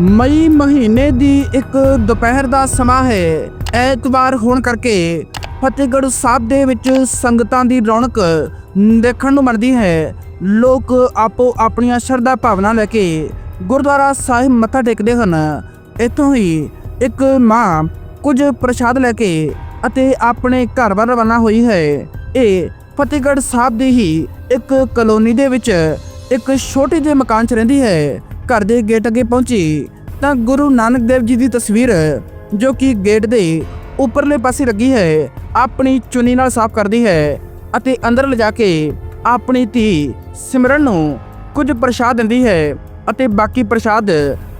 ਮਈ ਮਹੀਨੇ ਦੀ ਇੱਕ ਦੁਪਹਿਰ ਦਾ ਸਮਾਂ ਹੈ। ਐਤਵਾਰ ਹੋਣ ਕਰਕੇ ਫਤਿਹਗੜ੍ਹ ਸਾਹਿਬ ਦੇ ਵਿੱਚ ਸੰਗਤਾਂ ਦੀ ਰੌਣਕ ਦੇਖਣ ਨੂੰ ਮਿਲਦੀ ਹੈ। ਲੋਕ ਆਪੋ ਆਪਣੀਆਂ ਸ਼ਰਧਾ ਭਾਵਨਾ ਲੈ ਕੇ ਗੁਰਦੁਆਰਾ ਸਾਹਿਬ ਮੱਥਾ ਟੇਕਦੇ ਹਨ। ਇੱਥੋਂ ਹੀ ਇੱਕ ਮਾਂ ਕੁਝ ਪ੍ਰਸ਼ਾਦ ਲੈ ਕੇ ਅਤੇ ਆਪਣੇ ਘਰ ਵੱਲ ਰਵਾਨਾ ਹੋਈ ਹੈ। ਇਹ ਫਤਿਹਗੜ੍ਹ ਸਾਹਿਬ ਦੀ ਹੀ ਇੱਕ ਕਲੋਨੀ ਦੇ ਵਿੱਚ ਇੱਕ ਛੋਟੇ ਜਿਹੇ ਮਕਾਨ 'ਚ ਰਹਿੰਦੀ ਹੈ। ਘਰ ਦੇ ਗੇਟ ਅੱਗੇ ਪਹੁੰਚੀ, ਤਾਂ ਗੁਰੂ ਨਾਨਕ ਦੇਵ ਜੀ ਦੀ ਤਸਵੀਰ, ਜੋ ਕਿ ਗੇਟ ਦੇ ਉੱਪਰਲੇ ਪਾਸੇ ਲੱਗੀ ਹੈ, ਆਪਣੀ ਚੁੰਨੀ ਨਾਲ ਸਾਫ਼ ਕਰਦੀ ਹੈ ਅਤੇ ਅੰਦਰ ਲਿਜਾ ਕੇ ਆਪਣੀ ਧੀ ਸਿਮਰਨ ਨੂੰ ਕੁਝ ਪ੍ਰਸ਼ਾਦ ਦਿੰਦੀ ਹੈ ਅਤੇ ਬਾਕੀ ਪ੍ਰਸ਼ਾਦ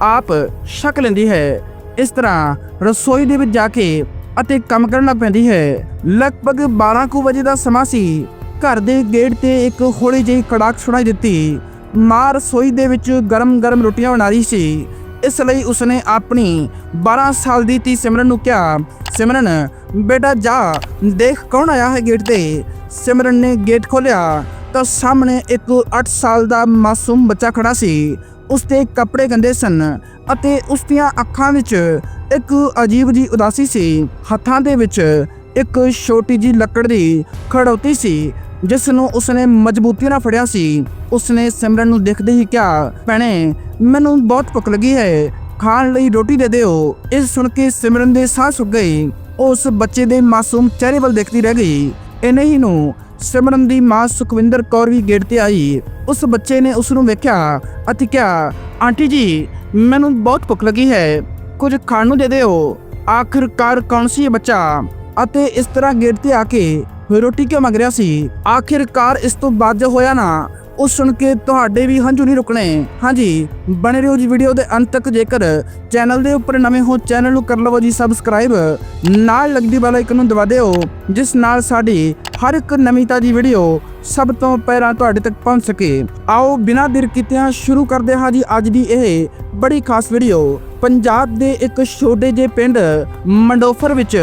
ਆਪ ਛਕ ਲੈਂਦੀ ਹੈ। ਇਸ ਤਰ੍ਹਾਂ ਰਸੋਈ ਦੇ ਵਿੱਚ ਜਾ ਕੇ ਅਤੇ ਕੰਮ ਕਰਨ ਲੱਗ ਪੈਂਦੀ ਹੈ। ਲਗਭਗ 12 ਕੁ ਵਜੇ ਦਾ ਸਮਾਂ ਸੀ। ਘਰ ਦੇ ਗੇਟ ਤੇ ਇੱਕ ਹੌਲੀ ਜਿਹੀ ਕੜਾਕ ਸੁਣਾਈ ਦਿੱਤੀ। ਮਾਂ ਰਸੋਈ ਦੇ ਵਿੱਚ ਗਰਮ-ਗਰਮ ਰੋਟੀਆਂ ਬਣਾ ਰਹੀ ਸੀ। ਇਸ ਲਈ ਉਸਨੇ ਆਪਣੀ 12 ਸਾਲ ਦੀ ਧੀ ਸਿਮਰਨ ਨੂੰ ਕਿਹਾ, ਸਿਮਰਨ, ਬੇਟਾ ਜਾ, ਦੇਖ ਕੌਣ ਆਇਆ ਹੈ ਗੇਟ ਤੇ? ਸਿਮਰਨ ਨੇ ਗੇਟ ਖੋਲਿਆ ਤਾਂ ਸਾਹਮਣੇ ਇੱਕ 8 ਸਾਲ ਦਾ ਮਾਸੂਮ ਬੱਚਾ ਖੜਾ ਸੀ। ਉਸਦੇ ਕੱਪੜੇ ਗੰਦੇ ਸਨ ਅਤੇ ਉਸ ਦੀਆਂ ਅੱਖਾਂ ਵਿੱਚ ਇੱਕ ਅਜੀਬ ਜੀ ਉਦਾਸੀ ਸੀ। ਹੱਥਾਂ ਦੇ ਵਿੱਚ ਇੱਕ ਛੋਟੀ ਜੀ ਲੱਕੜ ਦੀ ਖੜੌਤੀ ਸੀ ਜਿਸ ਨੂੰ ਉਸਨੇ ਮਜ਼ਬੂਤੀ ਨਾਲ ਫੜਿਆ ਸੀ, ਉਸਨੇ ਸਿਮਰਨ ਨੂੰ ਦੇਖਦੇ ਹੀ ਕਿਹਾ, ਭੈਣੇ, ਮੈਨੂੰ ਬਹੁਤ ਭੁੱਖ ਲੱਗੀ ਹੈ, ਖਾਣ ਲਈ ਰੋਟੀ ਦੇ ਦਿਓ। ਇਹ ਸੁਣ ਕੇ ਸਿਮਰਨ ਦੇ ਸਾਹ ਸੁੱਕ ਗਏ। ਉਸ ਬੱਚੇ ਦੇ ਮਾਸੂਮ ਚਿਹਰੇ ਵੱਲ ਦੇਖਦੀ ਰਹਿ ਗਈ। ਇੰਨੇ ਹੀ ਨੂੰ ਸਿਮਰਨ ਦੀ ਮਾਂ ਸੁਖਵਿੰਦਰ ਕੌਰ ਵੀ ਗੇਟ ਤੇ ਆਈ। ਉਸ ਬੱਚੇ ਨੇ ਉਸ ਨੂੰ ਵੇਖਿਆ ਅਤੇ ਕਿਹਾ, ਆਂਟੀ ਜੀ, ਮੈਨੂੰ ਬਹੁਤ ਭੁੱਖ ਲੱਗੀ ਹੈ। ਕੁਝ ਖਾਣ ਨੂੰ ਦੇ ਦਿਓ। ਆਖਿਰਕਾਰ ਕੌਣ ਸੀ ਬੱਚਾ? ਅਤੇ ਇਸ ਤਰ੍ਹਾਂ ਗੇਟ ਤੇ ਆ ਕੇ ਰੋਟੀ ਕਿਉਂ ਮੰਗ ਰਿਹਾ ਸੀ? ਆਖਿਰਕਾਰ ਇਸ ਤੋਂ ਬਾਅਦ ਜੋ ਹੋਇਆ ਨਾ, ਉਹ ਸੁਣ ਕੇ ਤੁਹਾਡੇ ਵੀ ਹੰਝੂ ਨਹੀਂ ਰੁਕਣੇ। ਹਾਂਜੀ, ਬਣੇ ਰਹੋ ਜੀ ਵੀਡੀਓ ਦੇ ਅੰਤ ਤੱਕ ਜੇਕਰ ਚੈਨਲ ਦੇ ਉੱਪਰ ਨਵੇਂ ਹੋ ਚੈਨਲ ਨੂੰ ਕਰ ਲਵੋ ਜੀ ਸਬਸਕ੍ਰਾਈਬ ਨਾਲ ਲੱਗਦੀ ਬੈਲ ਆਈਕਨ ਨੂੰ ਦਬਾ ਦਿਓ, ਜਿਸ ਨਾਲ ਸਾਡੀ ਹਰ ਇੱਕ ਨਵੀਂ ਤਾਜੀ ਵੀਡੀਓ ਸਭ ਤੋਂ ਪਹਿਲਾਂ ਤੁਹਾਡੇ ਤੱਕ ਪਹੁੰਚ ਸਕੇ। ਆਓ ਬਿਨਾਂ ਦੇਰ ਕੀਤਿਆਂ ਸ਼ੁਰੂ ਕਰਦੇ ਹਾਂ ਜੀ ਅੱਜ ਦੀ ਇਹ ਬੜੀ ਖਾਸ ਵੀਡੀਓ ਪੰਜਾਬ ਦੇ ਇੱਕ ਛੋਟੇ ਜਿਹੇ ਪਿੰਡ ਮੰਡੋਫਰ ਵਿੱਚ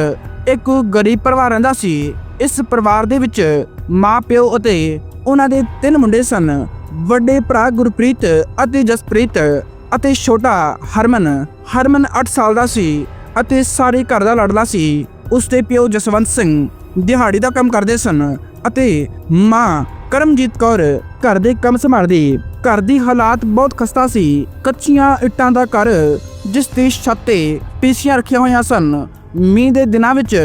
ਇੱਕ ਗਰੀਬ ਪਰਿਵਾਰ ਰਹਿੰਦਾ ਸੀ। ਇਸ ਪਰਿਵਾਰ ਦੇ ਵਿੱਚ ਮਾਂ, ਪਿਓ ਅਤੇ ਉਹਨਾਂ ਦੇ ਤਿੰਨ ਮੁੰਡੇ ਸਨ। ਵੱਡੇ ਭਰਾ ਗੁਰਪ੍ਰੀਤ ਅਤੇ ਜਸਪ੍ਰੀਤ ਅਤੇ ਛੋਟਾ ਹਰਮਨ। ਹਰਮਨ 8 ਸਾਲ ਦਾ ਸੀ ਅਤੇ ਸਾਰੇ ਘਰ ਦਾ ਲੜਦਾ ਸੀ। ਉਸ ਦੇ ਪਿਓ ਜਸਵੰਤ ਸਿੰਘ ਦਿਹਾੜੀ ਦਾ ਕੰਮ ਕਰਦੇ ਸਨ ਅਤੇ ਮਾਂ ਕਰਮਜੀਤ ਕੌਰ ਘਰ ਦੇ ਕੰਮ ਸੰਭਾਲਦੀ। ਘਰ ਦੀ ਹਾਲਾਤ ਬਹੁਤ ਖਸਤਾ ਸੀ। ਕੱਚੀਆਂ ਇੱਟਾਂ ਦਾ ਘਰ ਜਿਸ ਦੀ ਛੱਤ ਤੇ ਪੀਸੀਆਂ ਰੱਖੀਆਂ ਹੋਈਆਂ ਸਨ। ਮੀਂਹ ਦੇ ਦਿਨਾਂ ਵਿੱਚ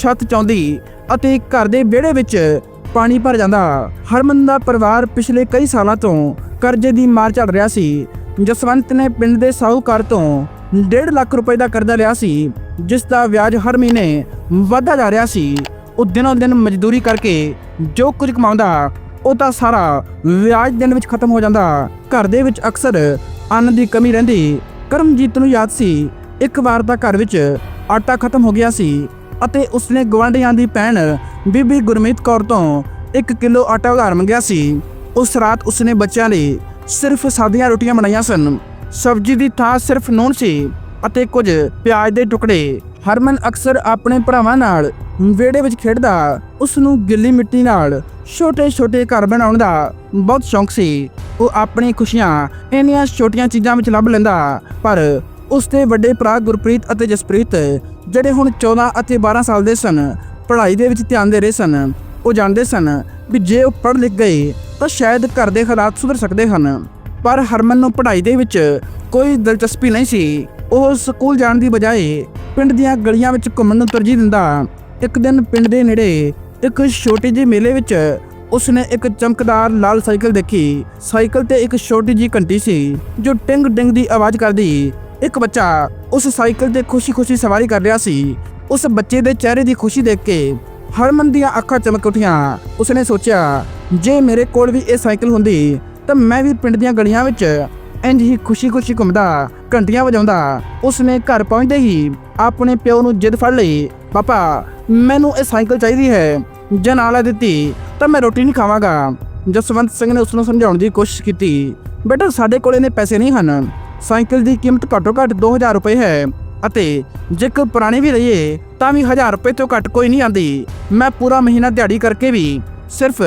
ਛੱਤ ਚੌਂਦੀ ਅਤੇ ਘਰ ਦੇ ਵਿਹੜੇ ਵਿੱਚ ਪਾਣੀ ਭਰ ਜਾਂਦਾ। ਹਰਮਨ ਦਾ ਪਰਿਵਾਰ ਪਿਛਲੇ ਕਈ ਸਾਲਾਂ ਤੋਂ ਕਰਜ਼ੇ ਦੀ ਮਾਰ ਝੱਲ ਰਿਹਾ ਸੀ। ਜਸਵੰਤ ਨੇ ਪਿੰਡ ਦੇ ਸਾਹੂਕਾਰ ਤੋਂ 1.5 ਲੱਖ ਰੁਪਏ ਦਾ ਕਰਜ਼ਾ ਲਿਆ ਸੀ, ਜਿਸ ਦਾ ਵਿਆਜ ਹਰ ਮਹੀਨੇ ਵਧਦਾ ਜਾ ਰਿਹਾ ਸੀ। ਉਹ ਦਿਨੋਂ ਦਿਨ ਮਜ਼ਦੂਰੀ ਕਰਕੇ ਜੋ ਕੁਝ ਕਮਾਉਂਦਾ, ਉਹ ਤਾਂ ਸਾਰਾ ਵਿਆਜ ਦੇਣ ਵਿੱਚ ਖਤਮ ਹੋ ਜਾਂਦਾ। ਘਰ ਦੇ ਵਿੱਚ ਅਕਸਰ ਅੰਨ ਦੀ ਕਮੀ ਰਹਿੰਦੀ। ਕਰਮਜੀਤ ਨੂੰ ਯਾਦ ਸੀ, ਇੱਕ ਵਾਰ ਤਾਂ ਘਰ ਵਿੱਚ ਆਟਾ ਖਤਮ ਹੋ ਗਿਆ ਸੀ। ਅਤੇ ਉਸਨੇ ਗਵਾਂਢੀਆਂ ਦੀ ਭੈਣ ਬੀਬੀ ਗੁਰਮੀਤ ਕੌਰ ਤੋਂ 1 ਕਿਲੋ ਆਟਾ ਉਧਾਰ ਮੰਗਿਆ ਸੀ। ਉਸ ਰਾਤ ਉਸਨੇ ਬੱਚਿਆਂ ਲਈ ਸਿਰਫ ਸਾਦੀਆਂ ਰੋਟੀਆਂ ਬਣਾਈਆਂ ਸਨ। ਸਬਜ਼ੀ ਦੀ ਥਾਂ ਸਿਰਫ ਨੂਨ ਸੀ ਅਤੇ ਕੁਝ ਪਿਆਜ਼ ਦੇ ਟੁਕੜੇ। ਹਰਮਨ ਅਕਸਰ ਆਪਣੇ ਭਰਾਵਾਂ ਨਾਲ ਵਿਹੜੇ ਵਿੱਚ ਖੇਡਦਾ ਉਸ ਨੂੰ ਗਿੱਲੀ ਮਿੱਟੀ ਨਾਲ ਛੋਟੇ-ਛੋਟੇ ਘਰ ਬਣਾਉਣ ਦਾ ਬਹੁਤ ਸ਼ੌਂਕ ਸੀ। ਉਹ ਆਪਣੀ ਖੁਸ਼ੀਆਂ ਇੰਨੀਆਂ ਛੋਟੀਆਂ ਚੀਜ਼ਾਂ ਵਿੱਚ ਲੱਭ ਲੈਂਦਾ, ਪਰ ਉਸ ਦੇ ਵੱਡੇ ਭਰਾ ਗੁਰਪ੍ਰੀਤ ਅਤੇ ਜਸਪ੍ਰੀਤ ਜਿਹੜੇ ਹੁਣ 14 ਅਤੇ 12 ਸਾਲ ਦੇ ਸਨ, ਪੜ੍ਹਾਈ ਦੇ ਵਿੱਚ ਧਿਆਨ ਦੇ ਰਹੇ ਸਨ, ਉਹ ਜਾਣਦੇ ਸਨ ਵੀ ਜੇ ਉਹ ਪੜ੍ਹ ਲਿਖ ਗਏ, ਤਾਂ ਸ਼ਾਇਦ ਘਰ ਦੇ ਹਾਲਾਤ ਸੁਧਰ ਸਕਦੇ ਹਨ। ਪਰ ਹਰਮਨ ਨੂੰ ਪੜ੍ਹਾਈ ਦੇ ਵਿੱਚ ਕੋਈ ਦਿਲਚਸਪੀ ਨਹੀਂ ਸੀ। ਉਹ ਸਕੂਲ ਜਾਣ ਦੀ ਬਜਾਏ ਪਿੰਡ ਦੀਆਂ ਗਲੀਆਂ ਵਿੱਚ ਘੁੰਮਣ ਨੂੰ ਤਰਜੀਹ ਦਿੰਦਾ। ਇੱਕ ਦਿਨ ਪਿੰਡ ਦੇ ਨੇੜੇ ਇੱਕ ਛੋਟੇ ਜਿਹੇ ਮੇਲੇ ਵਿੱਚ ਉਸਨੇ ਇੱਕ ਚਮਕਦਾਰ ਲਾਲ ਸਾਈਕਲ ਦੇਖੀ। ਸਾਈਕਲ ਤੇ ਇੱਕ ਛੋਟੀ ਜਿਹੀ ਘੰਟੀ ਸੀ, ਜੋ ਟਿੰਗ ਡਿੰਗ ਦੀ ਆਵਾਜ਼ ਕਰਦੀ। ਇੱਕ ਬੱਚਾ ਉਸ ਸਾਈਕਲ ਤੇ ਖੁਸ਼ੀ-ਖੁਸ਼ੀ ਸਵਾਰੀ ਕਰ ਰਿਹਾ ਸੀ। ਉਸ ਬੱਚੇ ਦੇ ਚਿਹਰੇ ਦੀ ਖੁਸ਼ੀ ਦੇਖ ਕੇ ਹਰਮਨ ਦੀਆਂ ਅੱਖਾਂ ਚਮਕ ਉੱਠੀਆਂ। ਉਸਨੇ ਸੋਚਿਆ, ਜੇ ਮੇਰੇ ਕੋਲ ਵੀ ਇਹ ਸਾਈਕਲ ਹੁੰਦੀ, ਤਾਂ ਮੈਂ ਵੀ ਪਿੰਡ ਦੀਆਂ ਗਲੀਆਂ ਵਿੱਚ ਇੰਝ ਹੀ ਖੁਸ਼ੀ-ਖੁਸ਼ੀ ਘੁੰਮਦਾ, ਘੰਟੀਆਂ ਵਜਾਉਂਦਾ। ਉਸਨੇ ਘਰ ਪਹੁੰਚਦੇ ਹੀ ਆਪਣੇ ਪਿਓ ਨੂੰ ਜਿੱਦ ਫੜ ਲਈ, ਪਾਪਾ, ਮੈਨੂੰ ਇਹ ਸਾਈਕਲ ਚਾਹੀਦੀ ਹੈ। ਜੇ ਨਾ ਲੈ ਦਿੱਤੀ, ਤਾਂ ਮੈਂ ਰੋਟੀ ਨਹੀਂ ਖਾਵਾਂਗਾ। ਜਸਵੰਤ ਸਿੰਘ ਨੇ ਉਸ ਨੂੰ ਸਮਝਾਉਣ ਦੀ ਕੋਸ਼ਿਸ਼ ਕੀਤੀ। ਬੇਟਾ, ਸਾਡੇ ਕੋਲ ਇਹਨੇ ਪੈਸੇ ਨਹੀਂ ਹਨ। ਸਾਈਕਲ ਦੀ ਕੀਮਤ ਘੱਟੋ ਘੱਟ 2000 ਰੁਪਏ ਹੈ ਅਤੇ ਜੇਕਰ ਪੁਰਾਣੀ ਵੀ ਲਈਏ ਤਾਂ ਵੀ 1000 ਰੁਪਏ ਤੋਂ ਘੱਟ ਕੋਈ ਨਹੀਂ ਆਂਦੀ। ਮੈਂ ਪੂਰਾ ਮਹੀਨਾ ਦਿਹਾੜੀ ਕਰਕੇ ਵੀ ਸਿਰਫ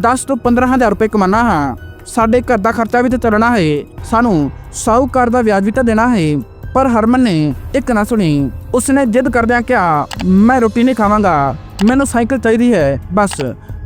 10 ਤੋਂ 15000 ਰੁਪਏ ਕਮਾਨਾ ਹਾਂ। ਸਾਡੇ ਘਰ ਦਾ ਖਰਚਾ ਵੀ ਤੇ ਚੱਲਣਾ ਹੈ। ਸਾਨੂੰ ਸਾਹੂਕਾਰ ਦਾ ਵਿਆਜ ਵੀ ਤਾਂ ਦੇਣਾ ਹੈ। ਪਰ ਹਰਮਨ ਨੇ ਇੱਕ ਨਾ ਸੁਣੀ। ਉਸਨੇ ਜਿੱਦ ਕਰਦਿਆਂ ਕਿਹਾ, ਮੈਂ ਰੋਟੀ ਨਹੀਂ ਖਾਵਾਂਗਾ। ਮੈਨੂੰ ਸਾਈਕਲ ਚਾਹੀਦੀ ਹੈ। ਬਸ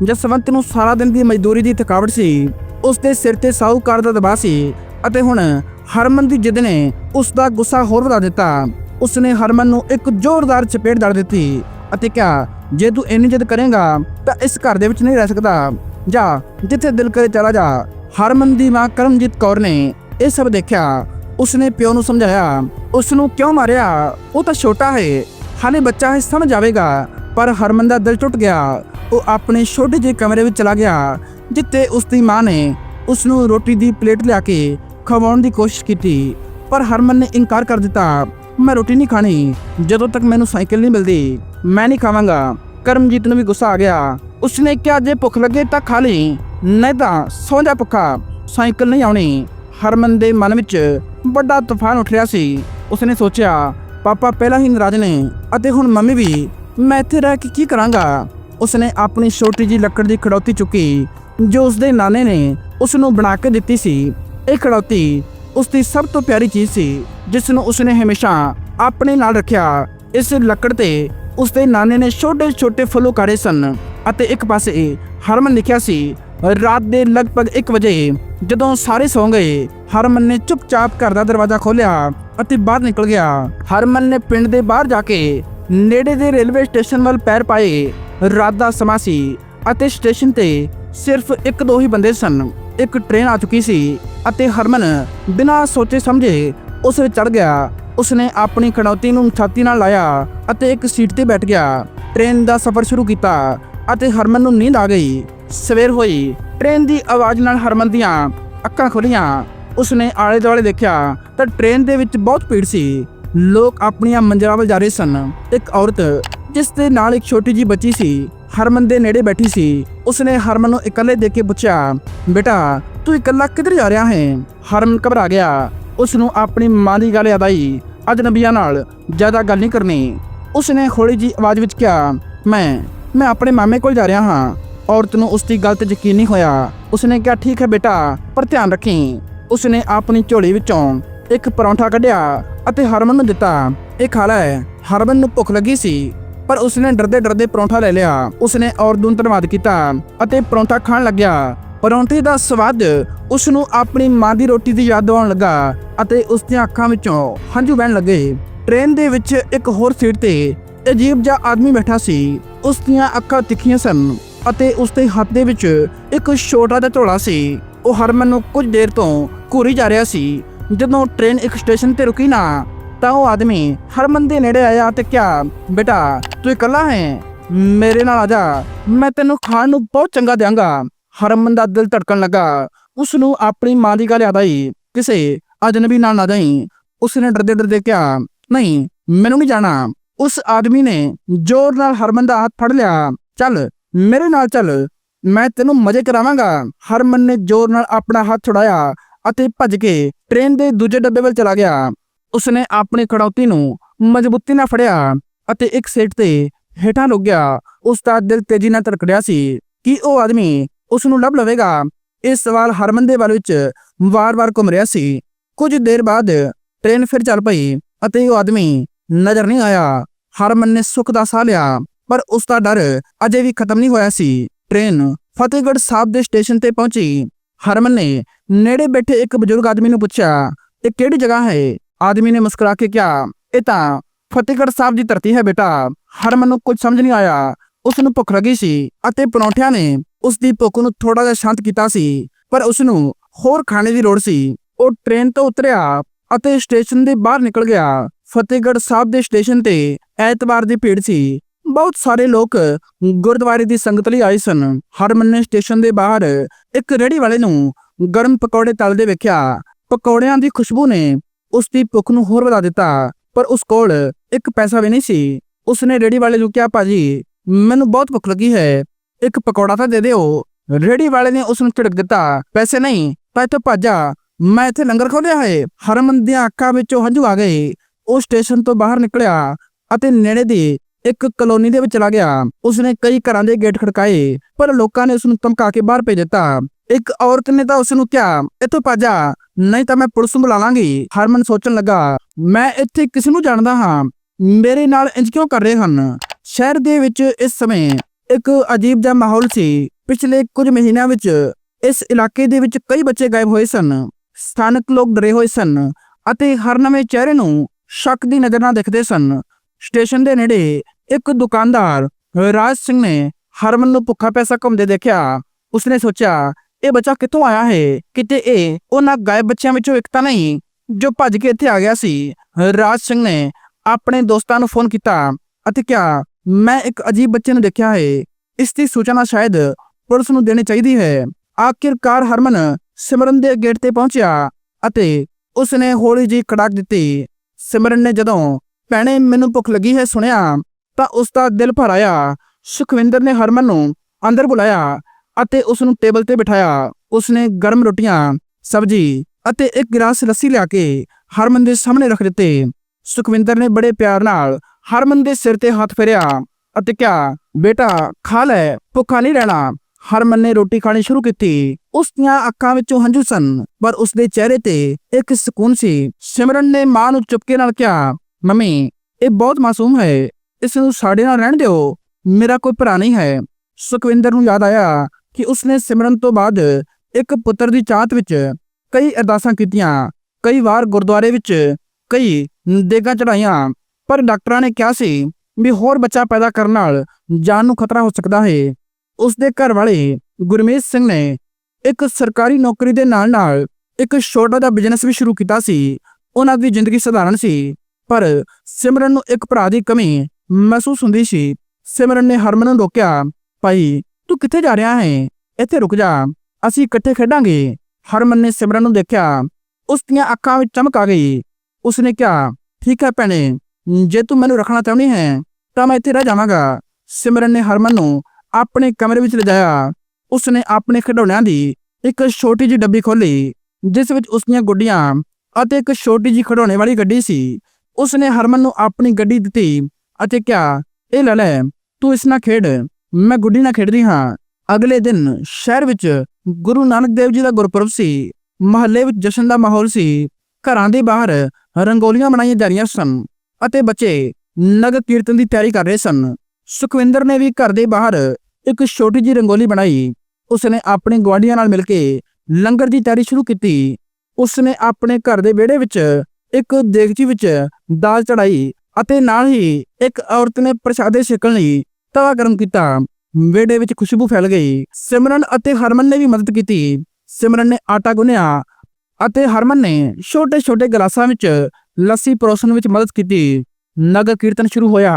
ਜਸਵੰਤ ਨੂੰ ਸਾਰਾ ਦਿਨ ਦੀ ਮਜ਼ਦੂਰੀ ਦੀ ਥਕਾਵਟ ਸੀ। ਉਸ ਦੇ ਸਿਰ ਤੇ ਸਾਹੂਕਾਰ ਦਾ ਦਬਾਅ ਸੀ ਅਤੇ ਹੁਣ ਹਰਮਨ ਦੀ ਜਿੱਦ ਨੇ ਉਸ ਦਾ ਗੁੱਸਾ ਹੋਰ ਵਧਾ ਦਿੱਤਾ। ਉਸਨੇ ਹਰਮਨ ਨੂੰ ਇੱਕ ਜ਼ੋਰਦਾਰ ਚਪੇੜ ਦੜ ਦਿੱਤੀ ਅਤੇ ਕਿਹਾ, ਜੇ ਤੂੰ ਇੰਨੀ ਜਿੱਦ ਕਰੇਗਾ, ਤਾਂ ਇਸ ਘਰ ਦੇ ਵਿੱਚ ਨਹੀਂ ਰਹਿ ਸਕਦਾ। ਜਾ, ਜਿੱਥੇ ਦਿਲ ਕਰੇ ਚਲਾ ਜਾ। ਹਰਮਨ ਦੀ ਮਾਂ ਕਰਮਜੀਤ ਕੌਰ ਨੇ ਇਹ ਸਭ ਦੇਖਿਆ। ਉਸਨੇ ਪਿਓ ਨੂੰ ਸਮਝਾਇਆ ਉਸ ਨੂੰ ਕਿਉਂ ਮਾਰਿਆ? ਉਹ ਤਾਂ ਛੋਟਾ ਹੈ। ਹਾਲੇ ਬੱਚਾ ਹੈ, ਸਮਝ ਆਵੇਗਾ। ਪਰ ਹਰਮਨ ਦਾ ਦਿਲ ਟੁੱਟ ਗਿਆ। ਉਹ ਆਪਣੇ ਛੋਟੇ ਜਿਹੇ ਕਮਰੇ ਵਿੱਚ ਚਲਾ ਗਿਆ, ਜਿੱਥੇ ਉਸ ਦੀ ਮਾਂ ਨੇ ਉਸ ਨੂੰ ਰੋਟੀ ਦੀ ਪਲੇਟ ਲਿਆ ਕੇ ਖਵਾਉਣ ਦੀ ਕੋਸ਼ਿਸ਼ ਕੀਤੀ, ਪਰ ਹਰਮਨ ਨੇ ਇਨਕਾਰ ਕਰ ਦਿੱਤਾ, ਮੈਂ ਰੋਟੀ ਨਹੀਂ ਖਾਣੀ, ਜਦੋਂ ਤੱਕ ਮੈਨੂੰ ਸਾਈਕਲ ਨਹੀਂ ਮਿਲਦੀ, ਮੈਂ ਨਹੀਂ ਖਾਵਾਂਗਾ। ਕਰਮਜੀਤ ਨੂੰ ਵੀ ਗੁੱਸਾ ਆ ਗਿਆ। ਉਸਨੇ ਕਿਹਾ, ਜੇ ਭੁੱਖ ਲੱਗੇ ਤਾਂ ਖਾ ਲਈ, ਨਹੀਂ ਤਾਂ ਸੌਂ ਜਾ ਭੁੱਖਾ, ਸਾਈਕਲ ਨਹੀਂ ਆਉਣੀ। ਹਰਮਨ ਦੇ ਮਨ ਵਿੱਚ ਵੱਡਾ ਤੂਫਾਨ ਉੱਠ ਰਿਹਾ ਸੀ। ਉਸਨੇ ਸੋਚਿਆ, ਪਾਪਾ ਪਹਿਲਾਂ ਹੀ ਨਾਰਾਜ਼ ਨੇ ਅਤੇ ਹੁਣ ਮੰਮੀ ਵੀ, ਮੈਂ ਇੱਥੇ ਰਹਿ ਕੇ ਕੀ ਕਰਾਂਗਾ? ਉਸਨੇ ਆਪਣੀ ਛੋਟੀ ਜੀ ਲੱਕੜ ਦੀ ਖੜੌਤੀ ਚੁੱਕੀ, ਜੋ ਉਸਦੇ ਨਾਨੇ ਨੇ ਉਸ ਨੂੰ ਬਣਾ ਕੇ ਦਿੱਤੀ ਸੀ। ਇਹ ਖੜੌਤੀ ਉਸ ਦੀ ਸਭ ਤੋਂ ਪਿਆਰੀ ਚੀਜ਼ ਸੀ, ਜਿਸ ਨੂੰ ਉਸਨੇ ਹਮੇਸ਼ਾ ਆਪਣੇ ਨਾਲ ਰੱਖਿਆ। ਇਸ ਲੱਕੜ ਤੇ ਉਸਦੇ ਨਾਨੇ ਨੇ ਛੋਟੇ ਛੋਟੇ ਫੁੱਲ ਸਨ ਅਤੇ ਇੱਕ ਪਾਸੇ ਹਰਮਨ ਲਿਖਿਆ ਸੀ, ਰਾਤ ਦੇ ਲਗਭਗ 1 ਵਜੇ ਜਦੋਂ ਸਾਰੇ ਸੌਂ ਗਏ, ਹਰਮਨ ਨੇ ਚੁੱਪਚਾਪ ਘਰ ਦਾ ਦਰਵਾਜ਼ਾ ਖੋਲ੍ਹਿਆ ਅਤੇ ਬਾਹਰ ਨਿਕਲ ਗਿਆ। ਹਰਮਨ ਨੇ ਪਿੰਡ ਦੇ ਬਾਹਰ ਜਾ ਕੇ ਨੇੜੇ ਦੇ ਰੇਲਵੇ ਸਟੇਸ਼ਨ ਵੱਲ ਪੈਰ ਪਾਏ। ਰਾਤ ਦਾ ਸਮਾਂ ਸੀ ਅਤੇ ਸਟੇਸ਼ਨ ਤੇ ਸਿਰਫ ਇੱਕ ਦੋ ਹੀ ਬੰਦੇ ਸਨ। ਇੱਕ ਟ੍ਰੇਨ ਆ ਚੁੱਕੀ ਸੀ ਅਤੇ ਹਰਮਨ ਬਿਨਾਂ ਸੋਚੇ ਸਮਝੇ ਉਸ ਵਿੱਚ ਚੜ ਗਿਆ। ਉਸਨੇ ਆਪਣੀ ਖੜੌਤੀ ਨੂੰ ਛਾਤੀ ਨਾਲ ਲਾਇਆ ਅਤੇ ਇੱਕ ਸੀਟ ਤੇ ਬੈਠ ਗਿਆ। ਟ੍ਰੇਨ ਦਾ ਸਫ਼ਰ ਸ਼ੁਰੂ ਕੀਤਾ ਅਤੇ ਹਰਮਨ ਨੂੰ ਨੀਂਦ ਆ ਗਈ। ਸਵੇਰ ਹੋਈ। ਟ੍ਰੇਨ ਦੀ ਆਵਾਜ਼ ਨਾਲ ਹਰਮਨ ਦੀਆਂ ਅੱਖਾਂ ਖੁੱਲੀਆਂ ਉਸਨੇ ਆਲੇ ਦੁਆਲੇ ਦੇਖਿਆ ਤਾਂ ਟ੍ਰੇਨ ਦੇ ਵਿੱਚ ਬਹੁਤ ਭੀੜ ਸੀ। ਲੋਕ ਆਪਣੀਆਂ ਮੰਜ਼ਿਲਾਂ ਵੱਲ ਜਾ ਰਹੇ ਸਨ। ਇੱਕ ਔਰਤ ਜਿਸ ਦੇ ਨਾਲ ਇੱਕ ਛੋਟੀ ਜੀ ਬੱਚੀ ਸੀ, ਹਰਮਨ ਦੇ ਨੇੜੇ ਬੈਠੀ ਸੀ। ਉਸਨੇ ਹਰਮਨ ਨੂੰ ਇਕੱਲੇ ਦੇਖ ਕੇ ਪੁੱਛਿਆ, ਬੇਟਾ, ਤੂੰ ਇਕੱਲਾ ਕਿੱਧਰ ਜਾ ਰਿਹਾ ਹੈ? ਹਰਮਨ ਘਬਰਾ ਗਿਆ। ਉਸ ਨੂੰ ਆਪਣੀ ਮਾਂ ਦੀ ਗੱਲ ਯਾਦ ਆਈ। ਅਜਨਬੀਆਂ ਨਾਲ ਜ਼ਿਆਦਾ ਗੱਲ ਨਹੀਂ ਕਰਨੀ। ਉਸਨੇ ਹੌਲੀ ਜੀ ਆਵਾਜ਼ ਵਿੱਚ ਕਿਹਾ, ਮੈਂ ਮੈਂ ਆਪਣੇ ਮਾਮੇ ਕੋਲ ਜਾ ਰਿਹਾ ਹਾਂ। ਔਰਤ ਨੂੰ ਉਸ ਦੀ ਗੱਲ ਤੇ ਯਕੀਨ ਨਹੀਂ ਹੋਇਆ। ਉਸਨੇ ਕਿਹਾ, ਠੀਕ ਹੈ ਬੇਟਾ, ਪਰ ਧਿਆਨ ਰੱਖੀ। ਉਸਨੇ ਆਪਣੀ ਝੋਲੀ ਵਿੱਚੋਂ ਇੱਕ ਪਰੌਂਠਾ ਕੱਢਿਆ ਅਤੇ ਹਰਮਨ ਨੂੰ ਦਿੱਤਾ। ਇਹ ਖਾ ਲੈ ਹਰਮਨ ਨੂੰ ਭੁੱਖ ਲੱਗੀ ਸੀ। ਪਰ ਉਸਨੇ ਡਰਦੇ ਡਰਦੇ ਪਰੌਂਠਾ ਲੈ ਲਿਆ। ਉਸਨੇ ਔਰਤ ਧੰਨਵਾਦ ਕੀਤਾ ਅਤੇ ਪਰੌਂਠਾ ਖਾਣ ਲੱਗਿਆ। ਪਰੌਂਠੇ ਦਾ ਸਵਾਦ ਉਸ ਨੂੰ ਆਪਣੀ ਮਾਂ ਦੀ ਰੋਟੀ ਦੀ ਯਾਦ ਦਿਵਾਉਣ ਲੱਗਾ ਅਤੇ ਉਸ ਦੀਆਂ ਅੱਖਾਂ ਵਿੱਚੋਂ ਹੰਝੂ ਵਹਿਣ ਲੱਗੇ। ਟ੍ਰੇਨ ਦੇ ਵਿੱਚ ਇੱਕ ਹੋਰ ਸੀਟ ਤੇ ਅਜੀਬ ਜਿਹਾ ਆਦਮੀ ਬੈਠਾ ਸੀ। ਉਸ ਦੀਆਂ ਅੱਖਾਂ ਤਿੱਖੀਆਂ ਸਨ ਅਤੇ ਉਸ ਦੇ ਹੱਥ ਦੇ ਵਿੱਚ ਇੱਕ ਛੋਟਾ ਜਿਹਾ ਝੋਲਾ ਸੀ। ਉਹ ਹਰਮਨ ਨੂੰ ਕੁਝ ਦੇਰ ਤੋਂ ਘੂਰੀ ਜਾ ਰਿਹਾ ਸੀ। ਜਦੋਂ ਟ੍ਰੇਨ ਇੱਕ ਸਟੇਸ਼ਨ ਤੇ ਰੁਕੀ ਨਾ ਤਾਂ ਉਹ ਆਦਮੀ ਹਰਮਨ ਦੇ ਨੇੜੇ ਆਇਆ ਤੇ ਕਿਹਾ, ਬੇਟਾ, ਤੂੰ ਇਕੱਲਾ ਹੈ? ਮੇਰੇ ਨਾਲ ਆ ਜਾ। ਮੈਂ ਤੈਨੂੰ ਖਾਣ ਨੂੰ ਬਹੁਤ ਚੰਗਾ ਦਿਆਂਗਾ। ਹਰਮਨ ਦਾ ਦਿਲ ਧੜਕਣ ਲੱਗਾ। ਉਸ ਨੂੰ ਆਪਣੀ ਮਾਂ ਦੀ ਗੱਲ ਯਾਦ ਆਈ। ਕਿਸੇ ਅਜਨਬੀ ਨਾਲ ਨਾ ਜਾਈਂ। ਉਸਨੇ ਡਰਦੇ ਡਰਦੇ ਕਿਹਾ, ਨਹੀਂ, ਮੈਨੂੰ ਨਹੀਂ ਜਾਣਾ। ਉਸ ਆਦਮੀ ਨੇ ਜ਼ੋਰ ਨਾਲ ਹਰਮਨ ਦਾ ਹੱਥ ਫੜ ਲਿਆ। ਚੱਲ, ਮੇਰੇ ਨਾਲ ਚੱਲ। ਮੈਂ ਤੈਨੂੰ ਮਜ਼ੇ ਕਰਾਵਾਂਗਾ। ਹਰਮਨ ਨੇ ਜ਼ੋਰ ਨਾਲ ਆਪਣਾ ਹੱਥ ਛੁਡਾਇਆ ਅਤੇ ਭੱਜ ਕੇ ਟ੍ਰੇਨ ਦੇ ਦੂਜੇ ਡੱਬੇ ਵੱਲ ਚਲਾ ਗਿਆ। ਉਸਨੇ ਆਪਣੀ ਖੜੌਤੀ ਨੂੰ ਮਜ਼ਬੂਤੀ ਨਾਲ ਫੜਿਆ ਅਤੇ ਇੱਕ ਸੀਟ ਤੇ ਹੇਠਾਂ ਲੁਕ ਗਿਆ। ਉਸ ਦਾ ਦਿਲ ਤੇਜ਼ੀ ਨਾਲ ਧੜਕ ਰਿਹਾ ਸੀ ਕਿ ਉਹ ਆਦਮੀ ਉਸ ਨੂੰ ਲੱਭ ਲਵੇਗਾ। ਇਹ ਸਵਾਲ ਹਰਮਨ ਦੇ ਵੱਲ ਵਿੱਚ ਵਾਰ-ਵਾਰ ਘੁੰਮ ਰਿਹਾ ਸੀ। ਕੁਝ ਦੇਰ ਬਾਅਦ ਟ੍ਰੇਨ ਫਿਰ ਚੱਲ ਪਈ ਅਤੇ ਉਹ ਆਦਮੀ ਨਜ਼ਰ ਨਹੀਂ ਆਇਆ। ਹਰਮਨ ਨੇ ਸੁੱਖ ਦਾ ਸਾਹ ਲਿਆ, ਪਰ ਉਸ ਦਾ ਡਰ ਅਜੇ ਵੀ ਖਤਮ ਨਹੀਂ ਹੋਇਆ ਸੀ। ਟ੍ਰੇਨ ਫਤਿਹਗੜ੍ਹ ਸਾਹਿਬ ਦੇ ਸਟੇਸ਼ਨ ਤੇ ਪਹੁੰਚੀ। ਹਰਮਨ ਨੇ ਨੇੜੇ ਬੈਠੇ ਇੱਕ ਬਜ਼ੁਰਗ ਆਦਮੀ ਨੂੰ ਪੁੱਛਿਆ, ਇਹ ਕਿਹੜੀ ਜਗ੍ਹਾ ਹੈ? ਆਦਮੀ ਨੇ ਮੁਸਕਰਾ ਕੇ ਕਿਹਾ ਇਹ ਤਾਂ ਫਤਿਹਗੜ੍ਹ ਸਾਹਿਬ ਦੀ ਧਰਤੀ ਹੈ ਬੇਟਾ ਹਰਮਨ ਨੂੰ ਕੁਝ ਸਮਝ ਨਹੀਂ ਆਇਆ ਉਸ ਨੂੰ ਭੁੱਖ ਲੱਗੀ ਸੀ ਅਤੇ ਪਰੌਂਠਿਆਂ ਨੇ ਉਸ ਦੀ ਭੁੱਖ ਨੂੰ ਥੋੜਾ ਜਿਹਾ ਸ਼ਾਂਤ ਕੀਤਾ ਸੀ ਪਰ ਉਸ ਨੂੰ ਹੋਰ ਖਾਣੇ ਦੀ ਲੋੜ ਸੀ ਉਹ ਟ੍ਰੇਨ ਤੋਂ ਉਤਰਿਆ ਅਤੇ ਸਟੇਸ਼ਨ ਦੇ ਬਾਹਰ ਨਿਕਲ ਗਿਆ ਫਤਿਹਗੜ੍ਹ ਸਾਹਿਬ ਦੇ ਸਟੇਸ਼ਨ ਤੇ ਐਤਵਾਰ ਦੀ ਭੀੜ ਸੀ ਬਹੁਤ ਸਾਰੇ ਲੋਕ ਗੁਰਦੁਆਰੇ ਦੀ ਸੰਗਤ ਲਈ ਆਏ ਸਨ ਹਰਮਨ ਨੇ ਸਟੇਸ਼ਨ ਦੇ ਬਾਹਰ ਇੱਕ ਰੇੜੀ ਵਾਲੇ ਨੂੰ ਗਰਮ ਪਕੌੜੇ ਤਲਦੇ ਵੇਖਿਆ ਪਕੌੜਿਆਂ ਦੀ ਖੁਸ਼ਬੂ ਨੇ ਉਸ ਦੀ ਭੁੱਖ ਨੂੰ ਹੋਰ ਵਧਾ ਦਿੱਤਾ, ਪਰ ਉਸ ਕੋਲ ਇੱਕ ਪੈਸਾ ਵੀ ਨਹੀਂ ਸੀ। ਉਸਨੇ ਰੇੜੀ ਵਾਲੇ ਨੂੰ ਕਿਹਾ, ਭਾਜੀ, ਮੈਨੂੰ ਬਹੁਤ ਭੁੱਖ ਲੱਗੀ ਹੈ, ਇੱਕ ਪਕੌੜਾ ਤਾਂ ਦੇ ਦਿਓ। ਰੇੜੀ ਵਾਲੇ ਨੇ ਉਸ ਨੂੰ ਝਿੜਕ ਦਿੱਤਾ, ਪੈਸੇ ਨਹੀਂ, ਤਾਂ ਇੱਥੋਂ ਭਾਜਾ ਮੈਂ ਇੱਥੇ ਲੰਗਰ ਖੋਲਿਆ ਹੈ। ਹਰਮਨ ਦੀਆਂ ਅੱਖਾਂ ਵਿੱਚੋਂ ਹੰਝੂ ਆ ਗਏ। ਉਹ ਸਟੇਸ਼ਨ ਤੋਂ ਬਾਹਰ ਨਿਕਲਿਆ ਅਤੇ ਨੇੜੇ ਦੀ ਇੱਕ ਕਲੋਨੀ ਦੇ ਵਿੱਚ ਚਲਾ ਗਿਆ। ਉਸਨੇ ਕਈ ਘਰਾਂ ਦੇ ਗੇਟ ਖੜਕਾਏ, ਪਰ ਲੋਕਾਂ ਨੇ ਉਸ ਨੂੰ ਧਮਕਾ ਕੇ ਬਾਹਰ ਭੇਜ ਦਿੱਤਾ। ਇੱਕ ਔਰਤ ਨੇ ਤਾਂ ਉਸ ਨੂੰ ਕਿਹਾ, ਇੱਥੋਂ ਭੱਜ ਜਾ ਨਹੀਂ ਤਾਂ ਮੈਂ ਪੁਲਿਸ ਨੂੰ ਬੁਲਾ ਲਾਂਗੀ ਹਰਮਨ ਸੋਚਣ ਲੱਗਾ, ਮੈਂ ਇੱਥੇ ਕਿਸ ਨੂੰ ਜਾਣਦਾ ਹਾਂ, ਮੇਰੇ ਨਾਲ ਇੰਜ ਕਿਉਂ ਕਰ ਰਹੇ ਹਨ? ਸ਼ਹਿਰ ਦੇ ਵਿੱਚ ਇਸ ਸਮੇਂ ਇੱਕ ਅਜੀਬ ਜਿਹਾ ਮਾਹੌਲ ਸੀ। ਪਿਛਲੇ ਕੁਝ ਮਹੀਨਿਆਂ ਵਿੱਚ ਇਸ ਇਲਾਕੇ ਦੇ ਵਿੱਚ ਕਈ ਬੱਚੇ ਗਾਇਬ ਹੋਏ ਸਨ, ਸਥਾਨਕ ਲੋਕ ਡਰੇ ਹੋਏ ਸਨ ਅਤੇ ਹਰ ਨਵੇਂ ਚਿਹਰੇ ਨੂੰ ਸ਼ੱਕ ਦੀ ਨਜ਼ਰ ਨਾਲ ਦੇਖਦੇ ਸਨ। ਸਟੇਸ਼ਨ ਦੇ ਨੇੜੇ ਇੱਕ ਦੁਕਾਨਦਾਰ ਰਾਜ ਸਿੰਘ ਨੇ ਹਰਮਨ ਨੂੰ ਭੁੱਖਾ ਪੈਸਾ ਘੁੰਮਦੇ ਦੇਖਿਆ। ਉਸਨੇ ਸੋਚਿਆ ਇਹ ਬੱਚਾ ਕਿੱਥੋਂ ਆਇਆ ਹੈ? ਕਿਤੇ ਇਹ ਉਹਨਾਂ ਗਾਇਬ ਬੱਚਿਆਂ ਵਿੱਚੋਂ ਇੱਕ ਤਾਂ ਨਹੀਂ, ਜੋ ਭੱਜ ਕੇ ਇੱਥੇ ਆ ਗਿਆ ਸੀ। ਰਾਜ ਸਿੰਘ ਨੇ ਆਪਣੇ ਦੋਸਤਾਂ ਨੂੰ ਫੋਨ ਕੀਤਾ ਅਤੇ ਕਿਹਾ, ਮੈਂ ਇੱਕ ਅਜੀਬ ਬੱਚੇ ਨੂੰ ਦੇਖਿਆ ਹੈ। ਇਸ ਦੀ ਸੂਚਨਾ ਸ਼ਾਇਦ ਪੁਲਿਸ ਨੂੰ ਦੇਣੀ ਚਾਹੀਦੀ ਹੈ। ਆਖਿਰਕਾਰ ਹਰਮਨ ਸਿਮਰਨ ਦੇ ਗੇਟ ਤੇ ਪਹੁੰਚਿਆ ਅਤੇ ਉਸਨੇ ਹੌਲੀ ਜਿਹੀ ਕੜਾਕ ਦਿੱਤੀ। ਸਿਮਰਨ ਨੇ ਜਦੋਂ ਭੈਣੇ ਮੈਨੂੰ ਭੁੱਖ ਲੱਗੀ ਹੈ ਸੁਣਿਆ ਤਾਂ ਉਸ ਦਾ ਦਿਲ ਭਰ ਆਇਆ। ਸੁਖਵਿੰਦਰ ਨੇ ਹਰਮਨ ਨੂੰ ਅੰਦਰ ਬੁਲਾਇਆ। ਅਤੇ ਉਸ ਨੂੰ ਟੇਬਲ ਤੇ ਬਿਠਾਇਆ। ਉਸਨੇ ਗਰਮ ਰੋਟੀਆਂ, ਸਬਜ਼ੀ ਅਤੇ ਇੱਕ ਗਲਾਸ ਲੱਸੀ ਲਿਆ ਕੇ ਹਰਮਨ ਦੇ ਸਾਹਮਣੇ ਰੱਖ ਦਿੱਤੇ। ਸੁਖਵਿੰਦਰ ਨੇ ਬੜੇ ਪਿਆਰ ਨਾਲ ਹਰਮਨ ਦੇ ਸਿਰ ਤੇ ਹੱਥ ਫੇਰਿਆ ਅਤੇ ਕਿਹਾ, ਬੇਟਾ, ਖਾ ਲੈ, ਭੁੱਖਾ ਨਹੀਂ ਰਹਿਣਾ। ਹਰਮਨ ਨੇ ਰੋਟੀ ਖਾਣੀ ਸ਼ੁਰੂ ਕੀਤੀ। ਉਸ ਦੀਆਂ ਅੱਖਾਂ ਵਿੱਚੋਂ ਹੰਝੂ ਸਨ, ਪਰ ਉਸ ਦੇ ਚਿਹਰੇ ਤੇ ਇੱਕ ਸਕੂਨ ਸੀ। ਸਿਮਰਨ ਨੇ ਮਾਂ ਨੂੰ ਚੁਪਕੇ ਨਾਲ ਕਿਹਾ, ਮੰਮੀ, ਇਹ ਬਹੁਤ ਮਾਸੂਮ ਹੈ। ਇਸ ਨੂੰ ਸਾਡੇ ਨਾਲ ਰਹਿਣ ਦਿਓ। ਮੇਰਾ ਕੋਈ ਭਰਾ ਨਹੀਂ ਹੈ। ਸੁਖਵਿੰਦਰ ਨੂੰ ਯਾਦ ਆਇਆ ਕਿ ਉਸਨੇ ਸਿਮਰਨ ਤੋਂ ਬਾਅਦ ਇੱਕ ਪੁੱਤਰ ਦੀ ਚਾਹਤ ਵਿੱਚ ਕਈ ਅਰਦਾਸਾਂ ਕੀਤੀਆਂ, ਕਈ ਵਾਰ ਗੁਰਦੁਆਰੇ ਵਿੱਚ ਕਈ ਦੇਗਾਂ ਚੜਾਈਆਂ ਪਰ ਡਾਕਟਰਾਂ ਨੇ ਕਿਹਾ ਸੀ ਵੀ ਹੋਰ ਬੱਚਾ ਪੈਦਾ ਕਰਨ ਨਾਲ ਜਾਨ ਨੂੰ ਖਤਰਾ ਹੋ ਸਕਦਾ ਹੈ। ਉਸ ਦੇ ਘਰ ਵਾਲੇ ਗੁਰਮੀਤ ਸਿੰਘ ਨੇ ਇੱਕ ਸਰਕਾਰੀ ਨੌਕਰੀ ਦੇ ਨਾਲ-ਨਾਲ ਇੱਕ ਛੋਟਾ ਜਿਹਾ ਬਿਜ਼ਨਸ ਵੀ ਸ਼ੁਰੂ ਕੀਤਾ ਸੀ। ਉਹਨਾਂ ਦੀ ਜ਼ਿੰਦਗੀ ਸਧਾਰਨ ਸੀ, ਪਰ ਸਿਮਰਨ ਨੂੰ ਇੱਕ ਭਰਾ ਦੀ ਕਮੀ ਮਹਿਸੂਸ ਹੁੰਦੀ ਸੀ। ਸਿਮਰਨ ਨੇ ਹਰਮਨ ਨੂੰ ਰੋਕਿਆ, ਭਾਈ ਤੂੰ ਕਿੱਥੇ ਜਾ ਰਿਹਾ ਹੈ? ਇੱਥੇ ਰੁਕ ਜਾ। ਅਸੀਂ ਇਕੱਠੇ ਖੇਡਾਂਗੇ। ਹਰਮਨ ਨੇ ਸਿਮਰਨ ਨੂੰ ਦੇਖਿਆ। ਉਸ ਦੀਆਂ ਅੱਖਾਂ ਵਿੱਚ ਚਮਕ ਆ ਗਈ। ਉਸਨੇ ਕਿਹਾ, ਠੀਕ ਹੈ ਭੈਣੇ, ਜੇ ਤੂੰ ਮੈਨੂੰ ਰੱਖਣਾ ਚਾਹੁੰਦੀ ਹੈ, ਤਾਂ ਮੈਂ ਇੱਥੇ ਰਹਿ ਜਾਵਾਂਗਾ। ਸਿਮਰਨ ਨੇ ਹਰਮਨ ਨੂੰ ਆਪਣੇ ਕਮਰੇ ਵਿੱਚ ਲਿਜਾਇਆ। ਉਸਨੇ ਆਪਣੇ ਖਿਡੌਣਿਆਂ ਦੀ ਇੱਕ ਛੋਟੀ ਜਿਹੀ ਡੱਬੀ ਖੋਲੀ ਜਿਸ ਵਿੱਚ ਉਸ ਦੀਆਂ ਗੁੱਡੀਆਂ ਅਤੇ ਇੱਕ ਛੋਟੀ ਜਿਹੀ ਖਿਡੌਣੇ ਵਾਲੀ ਗੱਡੀ ਸੀ। ਉਸਨੇ ਹਰਮਨ ਨੂੰ ਆਪਣੀ ਗੱਡੀ ਦਿੱਤੀ ਅਤੇ ਕਿਹਾ, ਇਹ ਲੈ ਲੈ, ਤੂੰ ਇਸ ਨਾਲ ਖੇਡ। ਮੈਂ ਗੁੱਡੀ ਨਾਲ ਖੇਡਦੀ ਹਾਂ। ਅਗਲੇ ਦਿਨ ਸ਼ਹਿਰ ਵਿੱਚ ਗੁਰੂ ਨਾਨਕ ਦੇਵ ਜੀ ਦਾ ਗੁਰਪੁਰਬ ਸੀ। ਮਹੱਲੇ ਵਿੱਚ ਜਸ਼ਨ ਦਾ ਮਾਹੌਲ ਸੀ। ਘਰਾਂ ਦੇ ਬਾਹਰ ਰੰਗੋਲੀਆਂ ਬਣਾਈਆਂ ਜਾ ਰਹੀਆਂ ਸਨ ਅਤੇ ਬੱਚੇ ਨਗਰ ਕੀਰਤਨ ਦੀ ਤਿਆਰੀ ਕਰ ਰਹੇ ਸਨ। ਸੁਖਵਿੰਦਰ ਨੇ ਵੀ ਘਰ ਦੇ ਬਾਹਰ ਇੱਕ ਛੋਟੀ ਜਿਹੀ ਰੰਗੋਲੀ ਬਣਾਈ। ਉਸਨੇ ਆਪਣੇ ਗੁਆਂਢੀਆਂ ਨਾਲ ਮਿਲ ਕੇ ਲੰਗਰ ਦੀ ਤਿਆਰੀ ਸ਼ੁਰੂ ਕੀਤੀ। ਉਸਨੇ ਆਪਣੇ ਘਰ ਦੇ ਵਿਹੜੇ ਵਿੱਚ ਇੱਕ ਦੇਗਚੀ ਵਿੱਚ ਦਾਲ ਚੜਾਈ ਅਤੇ ਨਾਲ ਹੀ ਇੱਕ ਔਰਤ ਨੇ ਪ੍ਰਸ਼ਾਦੇ ਛਕਣ ਲਈ ਤਵਾ ਗਰਮ ਕੀਤਾ। ਵਿਹੜੇ ਵਿੱਚ ਖੁਸ਼ਬੂ ਫੈਲ ਗਈ। ਸਿਮਰਨ ਅਤੇ ਹਰਮਨ ਨੇ ਵੀ ਮਦਦ ਕੀਤੀ। ਸਿਮਰਨ ਨੇ ਆਟਾ ਗੁੰਨਿਆ ਅਤੇ ਹਰਮਨ ਨੇ ਛੋਟੇ-ਛੋਟੇ ਗਲਾਸਾਂ ਵਿੱਚ ਲੱਸੀ ਪਰੋਸਣ ਵਿੱਚ ਮਦਦ ਕੀਤੀ। ਨਗਰ ਕੀਰਤਨ ਸ਼ੁਰੂ ਹੋਇਆ।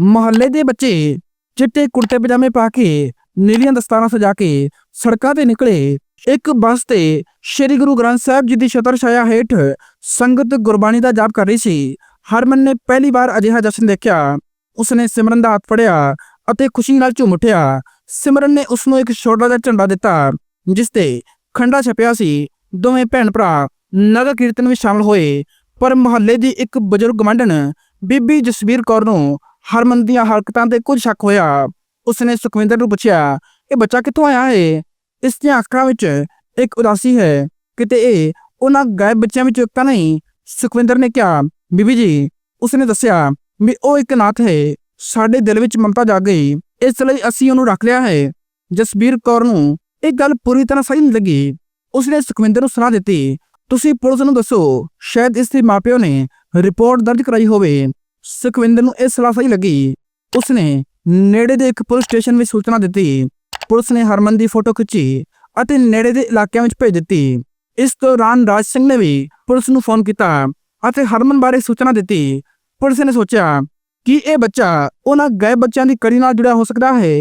ਮੁਹੱਲੇ ਦੇ ਬੱਚੇ ਚਿੱਟੇ ਕੁੜਤੇ ਪਜਾਮੇ ਪਾ ਕੇ ਨੀਲੀਆਂ ਦਸਤਾਰਾਂ ਸਜਾ ਕੇ ਸੜਕਾਂ ਤੇ ਨਿਕਲੇ। ਇੱਕ ਬੱਸ ਤੇ ਸ੍ਰੀ ਗੁਰੂ ਗ੍ਰੰਥ ਸਾਹਿਬ ਜੀ ਦੀ ਛਤਰ ਛਾਇਆ ਹੇਠ ਸੰਗਤ ਗੁਰਬਾਣੀ ਦਾ ਜਾਪ ਕਰ ਰਹੀ ਸੀ। ਹਰਮਨ ਨੇ ਪਹਿਲੀ ਵਾਰ ਅਜਿਹਾ ਜਸ਼ਨ ਦੇਖਿਆ। ਉਸਨੇ ਸਿਮਰਨ ਦਾ ਹੱਥ ਫੜਿਆ ਅਤੇ ਖੁਸ਼ੀ ਨਾਲ ਝੂਮ ਉੱਠਿਆ। ਸਿਮਰਨ ਨੇ ਉਸ ਨੂੰ ਇੱਕ ਛੋਟਾ ਜਿਹਾ ਝੰਡਾ ਦਿੱਤਾ, ਜਿਸ ਤੇ ਖੰਡਾ ਛਪਿਆ ਸੀ। ਦੋਵੇਂ ਭੈਣ ਭਰਾ ਨਗਰ ਕੀਰਤਨ ਵਿੱਚ ਸ਼ਾਮਲ ਹੋਏ, ਪਰ ਮੁਹੱਲੇ ਦੀ ਇੱਕ ਬਜ਼ੁਰਗ ਗਵੰਡਨ ਬੀਬੀ ਜਸਵੀਰ ਕੌਰ ਨੂੰ ਹਰਮਨ ਦੀਆਂ ਹਰਕਤਾਂ ਤੇ ਕੁਝ ਸ਼ੱਕ ਹੋਇਆ। ਉਸਨੇ ਸੁਖਵਿੰਦਰ ਨੂੰ ਪੁੱਛਿਆ, ਇਹ ਬੱਚਾ ਕਿੱਥੋਂ ਆਇਆ ਹੈ ਇਸ ਦੀਆਂ ਅੱਖਾਂ ਵਿੱਚ ਇੱਕ ਉਦਾਸੀ ਹੈ। ਕਿਤੇ ਇਹ ਉਹਨਾਂ ਗਾਇਬ ਬੱਚਿਆਂ ਵਿੱਚੋਂ ਇੱਕ ਤਾਂ ਨਹੀਂ? ਸੁਖਵਿੰਦਰ ਨੇ ਕਿਹਾ, ਬੀਬੀ ਜੀ, ਉਸਨੇ ਦੱਸਿਆ ਵੀ ਉਹ ਇੱਕ ਨਾਥ ਹੈ। ਸਾਡੇ ਦਿਲ ਵਿੱਚ ਮਮਤਾ ਜਾਗ ਗਈ। ਇਸ ਲਈ ਅਸੀਂ ਉਹਨੂੰ ਰੱਖ ਲਿਆ ਹੈ। ਜਸਬੀਰ ਕੌਰ ਨੂੰ ਇਹ ਗੱਲ ਪੂਰੀ ਤਰ੍ਹਾਂ ਸਹੀ ਨਹੀਂ ਲੱਗੀ। ਉਸਨੇ ਸੁਖਵਿੰਦਰ ਨੂੰ ਸਲਾਹ ਦਿੱਤੀ, ਤੁਸੀਂ ਪੁਲਿਸ ਨੂੰ ਦੱਸੋ, ਸ਼ਾਇਦ ਇਸ ਦੇ ਮਾਪਿਓ ਨੇ ਰਿਪੋਰਟ ਦਰਜ ਕਰਾਈ ਹੋਵੇ। ਸੁਖਵਿੰਦਰ ਨੂੰ ਇਹ ਸਲਾਹ ਸਹੀ ਲੱਗੀ। ਉਸਨੇ ਨੇੜੇ ਦੇ ਇੱਕ ਪੁਲਿਸ ਸਟੇਸ਼ਨ ਵਿੱਚ ਸੂਚਨਾ ਦਿੱਤੀ। ਪੁਲਿਸ ਨੇ ਹਰਮਨ ਦੀ ਫੋਟੋ ਖਿੱਚੀ ਅਤੇ ਨੇੜੇ ਦੇ ਇਲਾਕਿਆਂ ਵਿੱਚ ਭੇਜ ਦਿੱਤੀ। ਇਸ ਦੌਰਾਨ ਰਾਜ ਸਿੰਘ ਨੇ ਵੀ ਪੁਲਿਸ ਨੂੰ ਫੋਨ ਕੀਤਾ ਅਤੇ ਹਰਮਨ ਬਾਰੇ ਸੂਚਨਾ ਦਿੱਤੀ। ਪੁਲਿਸ ਨੇ ਸੋਚਿਆ ਕਿ ਇਹ ਬੱਚਾ ਉਹਨਾਂ ਗਏ ਬੱਚਿਆਂ ਦੀ ਕੜੀ ਨਾਲ ਜੁੜਿਆ ਹੋ ਸਕਦਾ ਹੈ।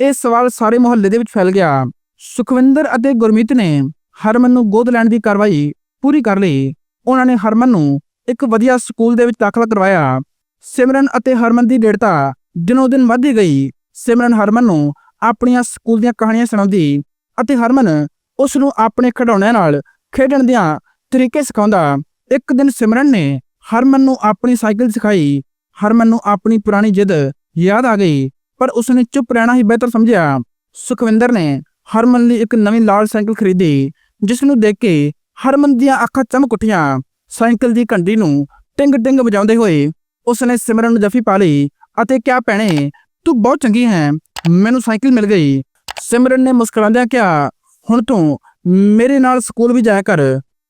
ਇਹ ਸਵਾਲ ਸਾਰੇ ਮੁਹੱਲੇ ਦੇ ਵਿੱਚ ਫੈਲ ਗਿਆ। ਸੁਖਵਿੰਦਰ ਅਤੇ ਗੁਰਮੀਤ ਨੇ ਹਰਮਨ ਨੂੰ ਗੋਦ ਲੈਣ ਦੀ ਕਾਰਵਾਈ ਪੂਰੀ ਕਰ ਲਈ। ਉਹਨਾਂ ਨੇ ਹਰਮਨ ਨੂੰ ਇੱਕ ਵਧੀਆ ਸਕੂਲ ਦੇ ਵਿੱਚ ਦਾਖਲਾ ਕਰਵਾਇਆ। ਸਿਮਰਨ ਅਤੇ ਹਰਮਨ ਦੀ ਡੇੜਤਾ ਦਿਨੋ ਦਿਨ ਵੱਧਦੀ ਗਈ। ਸਿਮਰਨ ਹਰਮਨ ਨੂੰ ਆਪਣੀਆਂ ਸਕੂਲ ਦੀਆਂ ਕਹਾਣੀਆਂ ਸੁਣਾਉਂਦੀ ਅਤੇ ਹਰਮਨ ਉਸ ਨੂੰ ਆਪਣੇ ਖਿਡੌਣਿਆਂ ਨਾਲ ਖੇਡਣ ਦੀਆਂ ਤਰੀਕੇ ਸਿਖਾਉਂਦਾ। ਇੱਕ ਦਿਨ ਸਿਮਰਨ ਨੇ ਹਰਮਨ ਨੂੰ ਆਪਣੀ ਸਾਈਕਲ ਸਿਖਾਈ ਹਰਮਨ ਨੂੰ ਆਪਣੀ ਪੁਰਾਣੀ ਜਿੱਦ ਯਾਦ ਆ ਗਈ, ਪਰ ਉਸਨੇ ਚੁੱਪ ਰਹਿਣਾ ਹੀ ਬਿਹਤਰ ਸਮਝਿਆ। ਸੁਖਵਿੰਦਰ ਨੇ ਹਰਮਨ ਲਈ ਇੱਕ ਨਵੀਂ ਲਾਲ ਸਾਈਕਲ ਖਰੀਦੀ ਜਿਸ ਨੂੰ ਦੇਖ ਕੇ ਹਰਮਨ ਦੀਆਂ ਅੱਖਾਂ ਚਮਕ ਉੱਠੀਆਂ। ਸਾਈਕਲ ਦੀ ਘੰਟੀ ਨੂੰ ਟਿੰਗ ਟਿੰਗ ਵਜਾਉਂਦੇ ਹੋਏ ਉਸਨੇ ਸਿਮਰਨ ਨੂੰ ਜਫੀ ਪਾ ਲਈ ਅਤੇ ਕਿਹਾ, ਭੈਣੇ, ਤੂੰ ਬਹੁਤ ਚੰਗੀ ਹੈ, ਮੈਨੂੰ ਸਾਈਕਲ ਮਿਲ ਗਈ। ਸਿਮਰਨ ਨੇ ਮੁਸਕਰਾਉਂਦਿਆਂ ਕਿਹਾ, ਹੁਣ ਤੂੰ ਮੇਰੇ ਨਾਲ ਸਕੂਲ ਵੀ ਜਾਇਆ ਕਰ,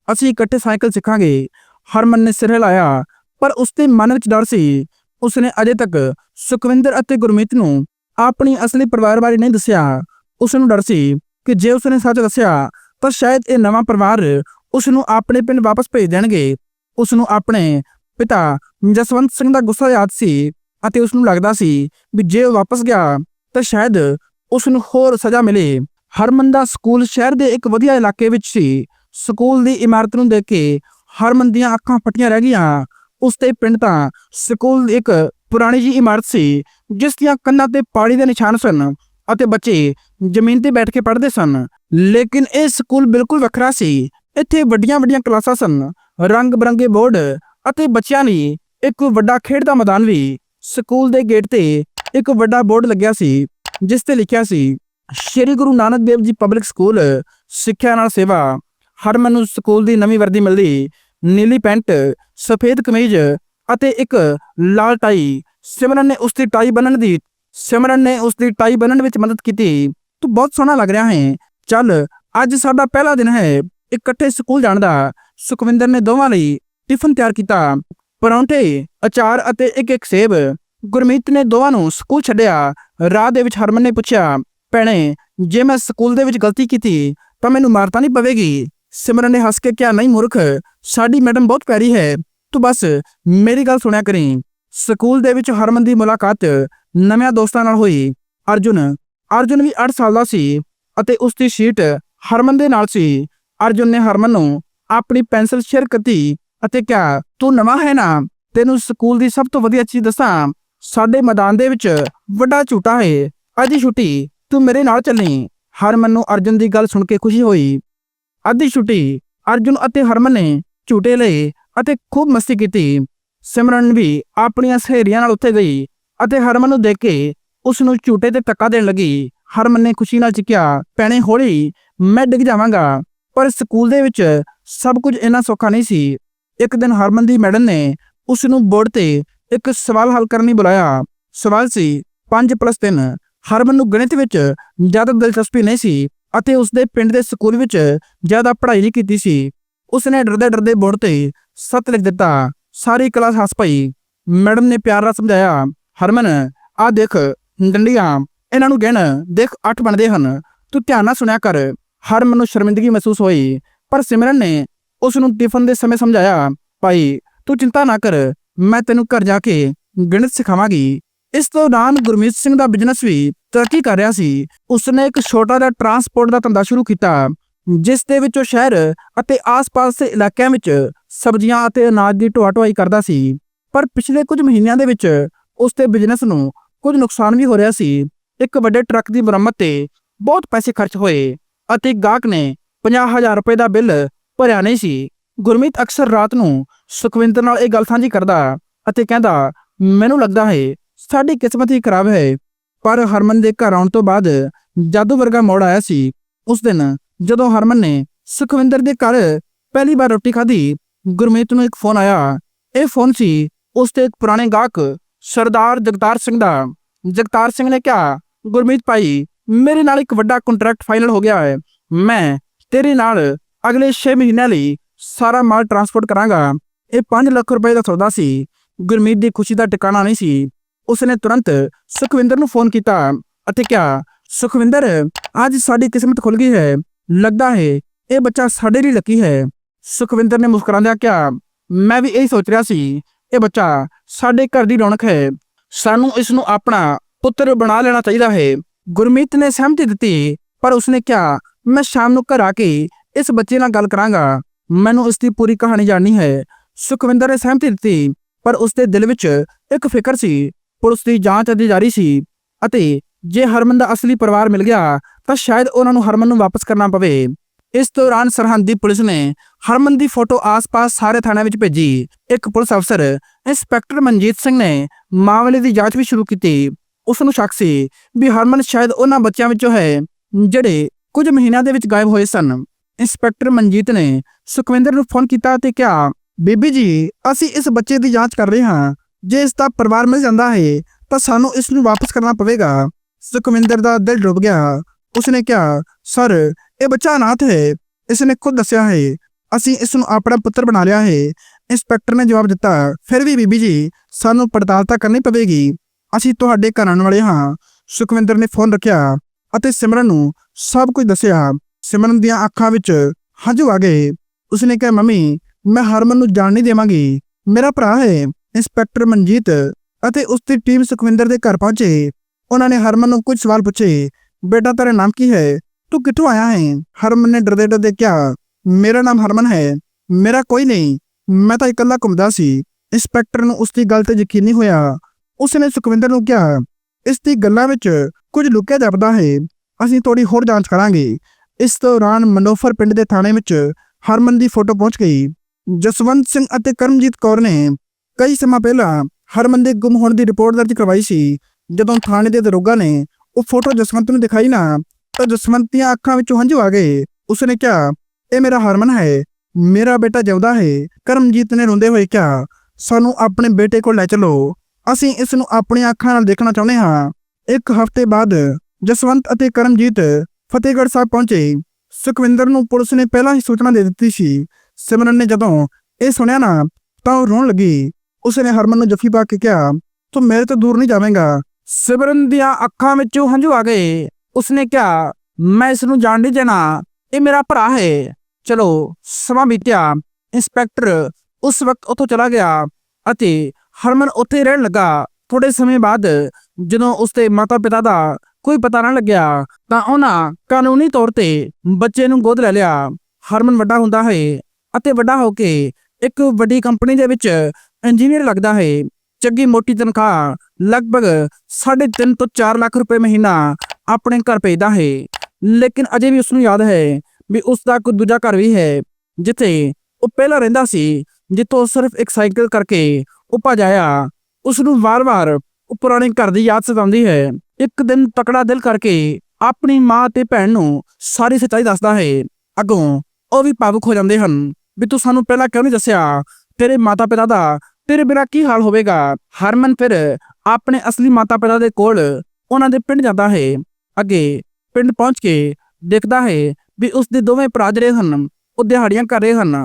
ਅਸੀਂ ਇਕੱਠੇ ਸਾਈਕਲ ਸਿੱਖਾਂਗੇ। ਹਰਮਨ ਨੇ ਸਿਰ ਹਿਲਾਇਆ, ਪਰ ਉਸਦੇ ਮਨ ਵਿੱਚ ਡਰ ਸੀ। ਉਸਨੇ ਅਜੇ ਤੱਕ ਸੁਖਵਿੰਦਰ ਅਤੇ ਗੁਰਮੀਤ ਨੂੰ ਆਪਣੀ ਅਸਲੀ ਪਰਿਵਾਰ ਬਾਰੇ ਨਹੀਂ ਦੱਸਿਆ। ਉਸ ਨੂੰ ਡਰ ਸੀ ਕਿ ਜੇ ਉਸਨੇ ਸੱਚ ਦੱਸਿਆ, ਤਾਂ ਸ਼ਾਇਦ ਇਹ ਨਵਾਂ ਪਰਿਵਾਰ ਉਸ ਨੂੰ ਆਪਣੇ ਪਿੰਡ ਵਾਪਸ ਭੇਜ ਦੇਣਗੇ। ਉਸ ਨੂੰ ਆਪਣੇ ਪਿਤਾ ਜਸਵੰਤ ਸਿੰਘ ਦਾ ਗੁੱਸਾ ਯਾਦ ਸੀ ਅਤੇ ਉਸ ਨੂੰ ਲੱਗਦਾ ਸੀ ਵੀ ਜੇ ਉਹ ਵਾਪਸ ਗਿਆ, ਤਾਂ ਸ਼ਾਇਦ ਉਸ ਨੂੰ ਹੋਰ ਸਜ਼ਾ ਮਿਲੇ। ਹਰਮਨ ਦਾ ਸਕੂਲ ਸ਼ਹਿਰ ਦੇ ਇੱਕ ਵਧੀਆ ਇਲਾਕੇ ਵਿੱਚ ਸੀ। ਸਕੂਲ ਦੀ ਇਮਾਰਤ ਨੂੰ ਦੇਖ ਕੇ ਹਰਮਨ ਦੀਆਂ ਅੱਖਾਂ ਫਟੀਆਂ ਰਹਿ ਗਈਆਂ। ਉਸ ਦੇ ਪਿੰਡ ਤਾਂ ਸਕੂਲ ਇੱਕ ਪੁਰਾਣੀ ਜੀ ਇਮਾਰਤ ਸੀ, ਜਿਸ ਦੀਆਂ ਕੰਨਾਂ ਤੇ ਪਾਣੀ ਦੇ ਨਿਸ਼ਾਨ ਸਨ ਅਤੇ ਬੱਚੇ ਜ਼ਮੀਨ ਤੇ ਬੈਠ ਕੇ ਪੜ੍ਹਦੇ ਸਨ। ਲੇਕਿਨ ਇਹ ਸਕੂਲ ਬਿਲਕੁਲ ਵੱਖਰਾ ਸੀ। ਇੱਥੇ ਵੱਡੀਆਂ-ਵੱਡੀਆਂ ਕਲਾਸਾਂ ਸਨ ਰੰਗ-ਬਰੰਗੇ ਬੋਰਡ ਅਤੇ ਬੱਚਿਆਂ ਲਈ ਇੱਕ ਵੱਡਾ ਖੇਡ ਦਾ ਮੈਦਾਨ ਵੀ। ਸਕੂਲ ਦੇ ਗੇਟ ਤੇ ਇੱਕ ਵੱਡਾ ਬੋਰਡ ਲੱਗਿਆ ਸੀ, ਜਿਸ ਤੇ ਲਿਖਿਆ ਸੀ, ਸ਼੍ਰੀ ਗੁਰੂ ਨਾਨਕ ਦੇਵ ਜੀ ਪਬਲਿਕ ਸਕੂਲ, ਸਿੱਖਿਆ ਨਾਲ ਸੇਵਾ। ਹਰਮਨ ਨੂੰ ਸਕੂਲ ਦੀ ਨਵੀਂ ਵਰਦੀ ਮਿਲਦੀ ਨੀਲੀ ਪੈਂਟ, ਸਫੇਦ ਕਮੀਜ਼ ਅਤੇ ਇੱਕ ਲਾਲ ਟਾਈ। ਸਿਮਰਨ ਨੇ ਉਸ ਦੀ ਟਾਈ ਬੰਨਣ ਦੀ, ਸਿਮਰਨ ਨੇ ਉਸ ਦੀ ਟਾਈ ਬੰਨਣ ਵਿੱਚ ਮਦਦ ਕੀਤੀ। ਤੂੰ ਬਹੁਤ ਸੋਹਣਾ ਲੱਗ ਰਿਹਾ ਹੈ। ਚੱਲ, ਅੱਜ ਸਾਡਾ ਪਹਿਲਾ ਦਿਨ ਹੈ। ਇਕੱਠੇ ਸਕੂਲ ਜਾਣ ਦਾ। ਸੁਖਵਿੰਦਰ ਨੇ ਦੋਵਾਂ ਲਈ ਟਿਫਨ ਤਿਆਰ ਕੀਤਾ। ਪਰੌਂਠੇ, ਅਚਾਰ ਅਤੇ ਇੱਕ ਇੱਕ ਸੇਬ। ਗੁਰਮੀਤ ਨੇ ਦੋਵਾਂ ਨੂੰ ਸਕੂਲ ਛੱਡਿਆ। ਰਾਹ ਦੇ ਵਿੱਚ ਹਰਮਨ ਨੇ ਪੁੱਛਿਆ, ਭੈਣੇ, ਜੇ ਮੈਂ ਸਕੂਲ ਦੇ ਵਿੱਚ ਗਲਤੀ ਕੀਤੀ, ਤਾਂ ਮੈਨੂੰ ਮਾਰ ਤਾਂ ਨਹੀਂ ਪਵੇਗੀ? ਸਿਮਰਨ ਨੇ ਹੱਸ ਕੇ ਕਿਹਾ, ਨਹੀਂ ਮੂਰਖ, ਸਾਡੀ ਮੈਡਮ ਬਹੁਤ ਪਿਆਰੀ ਹੈ। ਤੂੰ ਬਸ ਮੇਰੀ ਗੱਲ ਸੁਣਿਆ ਕਰੀਂ। ਸਕੂਲ ਦੇ ਵਿੱਚ ਹਰਮਨ ਦੀ ਮੁਲਾਕਾਤ ਨਵੇਂ ਦੋਸਤਾਂ ਨਾਲ ਹੋਈ। ਅਰਜੁਨ ਅਰਜੁਨ ਵੀ 8 ਸਾਲ ਦਾ ਸੀ ਅਤੇ ਉਸ ਦੀ ਸ਼ੀਟ ਹਰਮਨ ਦੇ ਨਾਲ ਸੀ। ਅਰਜੁਨ ਨੇ ਹਰਮਨ ਨੂੰ ਆਪਣੀ ਪੈਨਸਲ ਸ਼ੇਅਰ ਕੀਤੀ ਅਤੇ ਕਿਹਾ, ਤੂੰ ਨਵਾਂ ਹੈ ਨਾ? ਤੈਨੂੰ ਸਕੂਲ ਦੀ ਸਭ ਤੋਂ ਵਧੀਆ ਚੀਜ਼ ਦੱਸਾਂ। ਸਾਡੇ ਮੈਦਾਨ ਦੇ ਵਿੱਚ ਵੱਡਾ ਝੂਟਾ ਹੈ। ਅੱਜ ਛੁੱਟੀ, ਤੂੰ ਮੇਰੇ ਨਾਲ ਚੱਲੀ। ਹਰਮਨ ਨੂੰ ਅਰਜੁਨ ਦੀ ਗੱਲ ਸੁਣ ਕੇ ਖੁਸ਼ੀ ਹੋਈ। ਅੱਧੀ ਛੁੱਟੀ ਅਰਜੁਨ ਅਤੇ ਹਰਮਨ ਨੇ ਝੂਟੇ ਲਏ ਅਤੇ ਖੂਬ ਮਸਤੀ ਕੀਤੀ। ਸਿਮਰਨ ਵੀ ਆਪਣੀਆਂ ਸਹੇਲੀਆਂ ਨਾਲ ਉੱਥੇ ਗਈ ਅਤੇ ਹਰਮਨ ਨੂੰ ਦੇਖ ਕੇ ਉਸ ਨੂੰ ਝੂਟੇ ਤੇ ਧੱਕਾ ਦੇਣ ਲੱਗੀ। ਹਰਮਨ ਨੇ ਖੁਸ਼ੀ ਨਾਲ ਚਿਕਿਆ ਪੈਣੇ ਹੌਲੀ, ਮੈਂ ਡਿੱਗ ਜਾਵਾਂਗਾ, ਪਰ ਸਕੂਲ ਦੇ ਵਿੱਚ ਸਭ ਕੁਝ ਇੰਨਾ ਸੌਖਾ ਨਹੀਂ ਸੀ। ਇੱਕ ਦਿਨ ਹਰਮਨ ਦੀ ਮੈਡਮ ਨੇ ਉਸ ਨੂੰ ਬੋਰਡ ਤੇ ਇੱਕ ਸਵਾਲ ਹੱਲ ਕਰਨ ਲਈ ਬੁਲਾਇਆ। ਸਵਾਲ ਸੀ 5+3 ਹਰਮਨ ਨੂੰ ਗਣਿਤ ਵਿੱਚ ਜ਼ਿਆਦਾ ਦਿਲਚਸਪੀ ਨਹੀਂ ਸੀ ਅਤੇ ਉਸਦੇ ਪਿੰਡ ਦੇ ਸਕੂਲ ਵਿੱਚ ਜ਼ਿਆਦਾ ਪੜ੍ਹਾਈ ਨਹੀਂ ਕੀਤੀ ਸੀ। ਉਸਨੇ ਡਰਦੇ ਡਰਦੇ ਬੋਰਡ ਤੇ ਸੱਤ ਲਿਖ ਦਿੱਤਾ, ਸਾਰੀ ਕਲਾਸ ਹੱਸ ਪਈ। ਮੈਡਮ ਨੇ ਪਿਆਰ ਨਾਲ ਸਮਝਾਇਆ, ਹਰਮਨ ਆ ਦੇਖ, ਡੰਡੀਆਂ, ਇਹਨਾਂ ਨੂੰ ਗਿਣ, ਦੇਖ ਅੱਠ ਬਣਦੇ ਹਨ। ਤੂੰ ਧਿਆਨ ਨਾਲ ਸੁਣਿਆ ਕਰ। ਹਰਮਨ ਨੂੰ ਸ਼ਰਮਿੰਦਗੀ ਮਹਿਸੂਸ ਹੋਈ, ਪਰ ਸਿਮਰਨ ਨੇ ਉਸ ਨੂੰ ਟਿਫਨ ਦੇ ਸਮੇਂ ਸਮਝਾਇਆ, ਭਾਈ, ਤੂੰ ਚਿੰਤਾ ਨਾ ਕਰ, ਮੈਂ ਤੈਨੂੰ ਘਰ ਜਾ ਕੇ ਗਣਿਤ ਸਿਖਾਵਾਂਗੀ। ਇਸ ਤੋਂ ਦੌਰਾਨ ਗੁਰਮੀਤ ਸਿੰਘ ਦਾ ਬਿਜ਼ਨਸ ਵੀ ਤਰੱਕੀ ਕਰ ਰਿਹਾ ਸੀ। ਉਸਨੇ ਇੱਕ ਛੋਟਾ ਜਿਹਾ ਟਰਾਂਸਪੋਰਟ ਦਾ ਧੰਦਾ ਸ਼ੁਰੂ ਕੀਤਾ ਜਿਸ ਦੇ ਵਿੱਚ ਉਹ ਸ਼ਹਿਰ ਅਤੇ ਆਸ-ਪਾਸ ਦੇ ਇਲਾਕਿਆਂ ਵਿੱਚ ਸਬਜ਼ੀਆਂ ਅਤੇ ਅਨਾਜ ਦੀ ਢੋਆ-ਢੁਆਈ ਕਰਦਾ ਸੀ। ਪਰ ਪਿਛਲੇ ਕੁਝ ਮਹੀਨਿਆਂ ਦੇ ਵਿੱਚ ਉਸ ਦੇ ਬਿਜ਼ਨਸ ਨੂੰ ਕੁਝ ਨੁਕਸਾਨ ਵੀ ਹੋ ਰਿਹਾ ਸੀ। ਇੱਕ ਵੱਡੇ ਟਰੱਕ ਦੀ ਮੁਰੰਮਤ ਤੇ ਬਹੁਤ ਪੈਸੇ ਖਰਚ ਹੋਏ ਅਤੇ ਗਾਹਕ ਨੇ 50000 ਰੁਪਏ ਦਾ ਬਿੱਲ ਭਰਿਆ ਨਹੀਂ ਸੀ। ਗੁਰਮੀਤ ਅਕਸਰ ਰਾਤ ਨੂੰ ਸੁਖਵਿੰਦਰ ਨਾਲ ਇਹ ਗੱਲ ਸਾਂਝੀ ਕਰਦਾ ਅਤੇ ਕਹਿੰਦਾ, ਮੈਨੂੰ ਲੱਗਦਾ ਹੈ, ਸਾਡੀ ਕਿਸਮਤ ਹੀ ਖਰਾਬ ਹੈ। ਪਰ ਹਰਮਨ ਦੇ ਘਰ ਆਉਣ ਤੋਂ ਬਾਅਦ ਜਾਦੂ ਵਰਗਾ ਮੋੜ ਆਇਆ ਸੀ। ਉਸ ਦਿਨ ਜਦੋਂ ਹਰਮਨ ਨੇ ਸੁਖਵਿੰਦਰ ਦੇ ਘਰ ਪਹਿਲੀ ਵਾਰ ਰੋਟੀ ਖਾਧੀ, ਗੁਰਮੀਤ ਨੂੰ ਇੱਕ ਫੋਨ ਆਇਆ। ਇਹ ਫੋਨ ਸੀ ਉਸ ਦੇ ਇੱਕ ਪੁਰਾਣੇ ਗਾਹਕ ਸਰਦਾਰ ਜਗਤਾਰ ਸਿੰਘ ਦਾ। ਜਗਤਾਰ ਸਿੰਘ ਨੇ ਕਿਹਾ, ਗੁਰਮੀਤ ਭਾਈ, ਮੇਰੇ ਨਾਲ ਇੱਕ ਵੱਡਾ ਕੰਟਰੈਕਟ ਫਾਈਨਲ ਹੋ ਗਿਆ ਹੈ। ਮੈਂ ਤੇਰੇ ਨਾਲ ਅਗਲੇ 6 ਮਹੀਨਿਆਂ ਲਈ ਸਾਰਾ ਮਾਲ ਟਰਾਂਸਪੋਰਟ ਕਰਾਂਗਾ। ਇਹ 5 ਲੱਖ ਰੁਪਏ ਦਾ ਸੌਦਾ ਸੀ। ਗੁਰਮੀਤ ਦੀ ਖੁਸ਼ੀ ਦਾ ਟਿਕਾਣਾ ਨਹੀਂ ਸੀ। ਉਸਨੇ ਤੁਰੰਤ ਸੁਖਵਿੰਦਰ ਨੂੰ ਫੋਨ ਕੀਤਾ ਅਤੇ ਕਿਹਾ, ਸੁਖਵਿੰਦਰ, ਅੱਜ ਸਾਡੀ ਕਿਸਮਤ ਖੁੱਲ ਗਈ ਹੈ, ਲੱਗਦਾ ਹੈ ਇਹ ਬੱਚਾ ਸਾਡੇ ਲਈ ਲੱਕੀ ਹੈ। ਸੁਖਵਿੰਦਰ ਨੇ ਮੁਸਕਰਾਉਂਦਿਆਂ ਕਿਹਾ, ਮੈਂ ਵੀ ਇਹੀ ਸੋਚ ਰਿਹਾ ਸੀ, ਇਹ ਬੱਚਾ ਸਾਡੇ ਘਰ ਦੀ ਰੌਣਕ ਹੈ। ਸਾਨੂੰ ਇਸ ਨੂੰ ਆਪਣਾ ਪੁੱਤਰ ਬਣਾ ਲੈਣਾ ਚਾਹੀਦਾ ਹੈ। ਗੁਰਮੀਤ ਨੇ ਸਹਿਮਤੀ ਦਿੱਤੀ, ਪਰ ਉਸਨੇ ਕਿਹਾ, ਮੈਂ ਸ਼ਾਮ ਨੂੰ ਘਰ ਆ ਕੇ ਇਸ ਬੱਚੇ ਨਾਲ ਗੱਲ ਕਰਾਂਗਾ। ਮੈਨੂੰ ਇਸ ਦੀ ਪੂਰੀ ਕਹਾਣੀ ਜਾਣਨੀ ਹੈ। ਸੁਖਵਿੰਦਰ ਨੇ ਸਹਿਮਤੀ ਦਿੱਤੀ, ਪਰ ਉਸ ਦੇ ਦਿਲ ਵਿੱਚ ਇੱਕ ਫਿਕਰ ਸੀ ਪੁਲਿਸ ਦੀ ਜਾਂਚ ਅਜੇ ਜਾਰੀ ਸੀ ਅਤੇ ਜੇ ਹਰਮਨ ਦਾ ਅਸਲੀ ਪਰਿਵਾਰ ਮਿਲ ਗਿਆ ਤਾਂ ਸ਼ਾਇਦ ਉਹਨਾਂ ਨੂੰ ਹਰਮਨ ਨੂੰ ਵਾਪਸ ਕਰਨਾ ਪਵੇ। ਇਸ ਦੌਰਾਨ ਸਰਹੰਦੀ ਪੁਲਿਸ ਨੇ ਹਰਮਨ ਦੀ ਫੋਟੋ ਆਸ-ਪਾਸ ਸਾਰੇ ਥਾਣਿਆਂ ਵਿੱਚ ਭੇਜੀ। ਇੱਕ ਪੁਲਿਸ ਅਫਸਰ ਇੰਸਪੈਕਟਰ ਮਨਜੀਤ ਸਿੰਘ ਨੇ ਮਾਮਲੇ ਦੀ ਜਾਂਚ ਵੀ ਸ਼ੁਰੂ ਕੀਤੀ। ਉਸ ਨੂੰ ਸ਼ੱਕ ਸੀ ਵੀ ਹਰਮਨ ਸ਼ਾਇਦ ਉਹਨਾਂ ਬੱਚਿਆਂ ਵਿੱਚੋਂ ਹੈ, ਜਿਹੜੇ ਕੁਝ ਮਹੀਨਿਆਂ ਦੇ ਵਿੱਚ ਗਾਇਬ ਹੋਏ ਸਨ। ਇੰਸਪੈਕਟਰ ਮਨਜੀਤ ਨੇ ਸੁਖਵਿੰਦਰ ਨੂੰ ਫੋਨ ਕੀਤਾ ਤੇ ਕਿਹਾ, ਬੀਬੀ ਜੀ, ਅਸੀਂ ਇਸ ਬੱਚੇ ਦੀ ਜਾਂਚ ਕਰ ਰਹੇ ਹਾਂ। ਜੇ ਇਸ ਦਾ ਪਰਿਵਾਰ ਮਿਲ ਜਾਂਦਾ ਹੈ, ਤਾਂ ਸਾਨੂੰ ਇਸ ਨੂੰ ਵਾਪਸ ਕਰਨਾ ਪਵੇਗਾ। ਸੁਖਵਿੰਦਰ ਦਾ ਦਿਲ ਡੁੱਬ ਗਿਆ। ਉਸਨੇ ਕਿਹਾ, ਸਰ, ਇਹ ਬੱਚਾ ਅਨਾਥ ਹੈ। ਇਸ ਨੇ ਖੁਦ ਦੱਸਿਆ ਹੈ, ਅਸੀਂ ਇਸ ਨੂੰ ਆਪਣਾ ਪੁੱਤਰ ਬਣਾ ਲਿਆ ਹੈ। ਇੰਸਪੈਕਟਰ ਨੇ ਜਵਾਬ ਦਿੱਤਾ, ਫਿਰ ਵੀ ਬੀਬੀ ਜੀ, ਸਾਨੂੰ ਪੜਤਾਲ ਤਾਂ ਕਰਨੀ ਪਵੇਗੀ। ਅਸੀਂ ਤੁਹਾਡੇ ਘਰ ਆਉਣ ਵਾਲੇ ਹਾਂ। ਸੁਖਵਿੰਦਰ ਨੇ ਫੋਨ ਰੱਖਿਆ ਅਤੇ ਸਿਮਰਨ ਨੂੰ ਸਭ ਕੁਝ ਦੱਸਿਆ। ਸਿਮਰਨ ਦੀਆਂ ਅੱਖਾਂ ਵਿੱਚ ਹੰਝੂ ਆ ਗਏ। ਉਸਨੇ ਕਿਹਾ, ਮੰਮੀ, ਮੈਂ ਹਰਮਨ ਨੂੰ ਜਾਣ ਨਹੀਂ ਦੇਵਾਂਗੀ। ਮੇਰਾ ਭਰਾ ਹੈ। ਇੰਸਪੈਕਟਰ ਮਨਜੀਤ ਅਤੇ ਉਸ ਦੀ ਟੀਮ ਸੁਖਵਿੰਦਰ ਦੇ ਘਰ ਪਹੁੰਚੇ। ਉਹਨਾਂ ਨੇ ਹਰਮਨ ਨੂੰ ਕੁਝ ਸਵਾਲ ਪੁੱਛੇ, ਬੇਟਾ, ਤੇਰਾ ਨਾਮ ਕੀ ਹੈ? ਤੂੰ ਕਿੱਥੋਂ ਆਇਆ ਹੈ? ਹਰਮਨ ਨੇ ਡਰਦੇ ਡਰਦੇ ਕਿਹਾ, ਮੇਰਾ ਨਾਮ ਹਰਮਨ ਹੈ। ਮੇਰਾ ਕੋਈ ਨਹੀਂ। ਮੈਂ ਤਾਂ ਇਕੱਲਾ ਘੁੰਮਦਾ ਸੀ। ਇੰਸਪੈਕਟਰ ਨੂੰ ਉਸ ਦੀ ਗੱਲ ਤੇ ਯਕੀਨ ਨਹੀਂ ਹੋਇਆ। ਉਸਨੇ ਸੁਖਵਿੰਦਰ ਨੂੰ ਕਿਹਾ, ਇਸ ਦੀ ਗੱਲਾਂ ਵਿੱਚ ਕੁਝ ਲੁਕਿਆ ਜਾਪਦਾ ਹੈ। ਅਸੀਂ ਥੋੜੀ ਹੋਰ ਜਾਂਚ ਕਰਾਂਗੇ। ਇਸ ਦੌਰਾਨ ਮਨੋਫਰ ਪਿੰਡ ਦੇ ਥਾਣੇ ਵਿੱਚ ਹਰਮਨ ਦੀ ਫੋਟੋ ਪਹੁੰਚ ਗਈ। ਜਸਵੰਤ ਸਿੰਘ ਅਤੇ ਕਰਮਜੀਤ ਕੌਰ ਨੇ ਕਈ ਸਮਾਂ ਪਹਿਲਾਂ ਹਰਮਨ ਦੇ ਗੁੰਮ ਹੋਣ ਦੀ ਰਿਪੋਰਟ ਦਰਜ ਕਰਵਾਈ ਸੀ। ਜਦੋਂ ਥਾਣੇ ਦੇ ਦਰੋਗਾ ਨੇ ਉਹ ਫੋਟੋ ਜਸਵੰਤ ਨੂੰ ਦਿਖਾਈ ਨਾ, ਤਾਂ ਜਸਵੰਤ ਦੀਆਂ ਅੱਖਾਂ ਵਿੱਚੋਂ ਹੰਝੂ ਆ ਗਏ। ਉਸਨੇ ਕਿਹਾ, ਇਹ ਮੇਰਾ ਹਰਮਨ ਹੈ। ਮੇਰਾ ਬੇਟਾ ਜਿਉਂਦਾ ਹੈ। ਕਰਮਜੀਤ ਨੇ ਰੋਂਦੇ ਹੋਏ ਕਿਹਾ, ਸਾਨੂੰ ਆਪਣੇ ਬੇਟੇ ਕੋਲ ਲੈ ਚਲੋ। ਅਸੀਂ ਇਸ ਨੂੰ ਆਪਣੀਆਂ ਅੱਖਾਂ ਨਾਲ ਦੇਖਣਾ ਚਾਹੁੰਦੇ ਹਾਂ। ਇੱਕ ਹਫ਼ਤੇ ਬਾਅਦ ਜਸਵੰਤ ਅਤੇ ਕਰਮਜੀਤ ਫਤਿਹਗੜ੍ਹ ਸਾਹਿਬ ਪਹੁੰਚੇ। ਸੁਖਵਿੰਦਰ ਨੂੰ ਪੁਲਿਸ ਨੇ ਪਹਿਲਾਂ ਹੀ ਸੂਚਨਾ ਦੇ ਦਿੱਤੀ ਸੀ। ਸਿਮਰਨ ਨੇ ਜਦੋਂ ਇਹ ਸੁਣਿਆ ਨਾ, ਤਾਂ ਉਹ ਰੋਣ ਲੱਗੀ। ਉਸਨੇ ਹਰਮਨ ਨੂੰ ਜੱਫੀ ਪਾ ਕੇ ਕਿਹਾ, ਤੂੰ ਮੇਰੇ ਤੋਂ ਦੂਰ ਨਹੀਂ ਜਾਵੇਂਗਾ। ਸਿਮਰਨ ਦੀਆਂ ਅੱਖਾਂ ਵਿੱਚੋਂ ਹੰਝੂ ਆ ਗਏ। ਉਸਨੇ ਕਿਹਾ, ਮੈਂ ਇਸ ਨੂੰ ਜਾਣ ਨਹੀਂ ਦੇਣਾ। ਇਹ ਮੇਰਾ ਭਰਾ ਹੈ। ਚਲੋ, ਸਮਾਂ ਬੀਤਿਆ। ਇੰਸਪੈਕਟਰ ਉਸ ਵਕਤ ਉੱਥੋਂ ਚਲਾ ਗਿਆ ਅਤੇ ਹਰਮਨ ਉੱਥੇ ਰਹਿਣ ਲੱਗਾ। ਥੋੜੇ ਸਮੇਂ ਬਾਅਦ ਜਦੋਂ ਉਸਦੇ ਮਾਤਾ-ਪਿਤਾ ਦਾ ਕੋਈ ਪਤਾ ਨਾ ਲੱਗਿਆ, ਤਾਂ ਉਹਨਾਂ ਕਾਨੂੰਨੀ ਤੌਰ ਤੇ ਬੱਚੇ ਨੂੰ ਗੋਦ ਲੈ ਲਿਆ। ਹਰਮਨ ਵੱਡਾ ਹੁੰਦਾ ਹੈ ਅਤੇ ਵੱਡਾ ਹੋ ਕੇ ਇੱਕ ਵੱਡੀ ਕੰਪਨੀ ਦੇ ਵਿੱਚ ਇੰਜੀਨੀਅਰ ਲੱਗਦਾ ਹੈ। ਚੰਗੀ ਮੋਟੀ ਤਨਖਾਹ, ਲਗਭਗ 3.5 ਤੋਂ 4 ਲੱਖ ਰੁਪਏ ਮਹੀਨਾ ਆਪਣੇ ਘਰ ਭੇਜਦਾ ਹੈ। ਲੇਕਿਨ ਅਜੇ ਵੀ ਉਸ ਨੂੰ ਯਾਦ ਹੈ ਵੀ ਉਸ ਦਾ ਕੋਈ ਦੂਜਾ ਘਰ ਵੀ ਹੈ, ਜਿੱਥੇ ਉਹ ਪਹਿਲਾਂ ਰਹਿੰਦਾ ਸੀ, ਜਿੱਥੋਂ ਸਿਰਫ ਇੱਕ ਸਾਈਕਲ ਕਰਕੇ ਉਹ ਭੱਜ ਆਇਆ। ਉਸ ਨੂੰ ਵਾਰ-ਵਾਰ ਉਹ ਪੁਰਾਣੇ ਘਰ ਦੀ ਯਾਦ ਸਤਾਉਂਦੀ ਹੈ। ਇੱਕ ਦਿਨ ਤਕੜਾ ਦਿਲ ਕਰਕੇ ਆਪਣੀ ਮਾਂ ਤੇ ਭੈਣ ਨੂੰ ਸਾਰੀ ਸੱਚਾਈ ਦੱਸਦਾ ਹੈ। ਅੱਗੋਂ ਉਹ ਵੀ ਭਾਵੁਕ ਹੋ ਜਾਂਦੇ ਹਨ ਵੀ ਤੂੰ ਸਾਨੂੰ ਪਹਿਲਾਂ ਕਿਉਂ ਨਹੀਂ ਦੱਸਿਆ? ਤੇਰੇ ਮਾਤਾ-ਪਿਤਾ ਦਾ ਫਿਰ ਮੇਰਾ ਕੀ ਹਾਲ ਹੋਵੇਗਾ? ਹਰਮਨ ਫਿਰ ਆਪਣੇ ਅਸਲੀ ਮਾਤਾ-ਪਿਤਾ ਦੇ ਕੋਲ ਉਹਨਾਂ ਦੇ ਪਿੰਡ ਜਾਂਦਾ ਹੈ। ਅੱਗੇ ਪਿੰਡ ਪਹੁੰਚ ਕੇ ਦੇਖਦਾ ਹੈ ਵੀ ਉਸ ਦੇ ਦੋਵੇਂ ਭਰਾ ਜਿਹੜੇ ਹਨ, ਉਹ ਦਿਹਾੜੀਆਂ ਕਰ ਰਹੇ ਹਨ।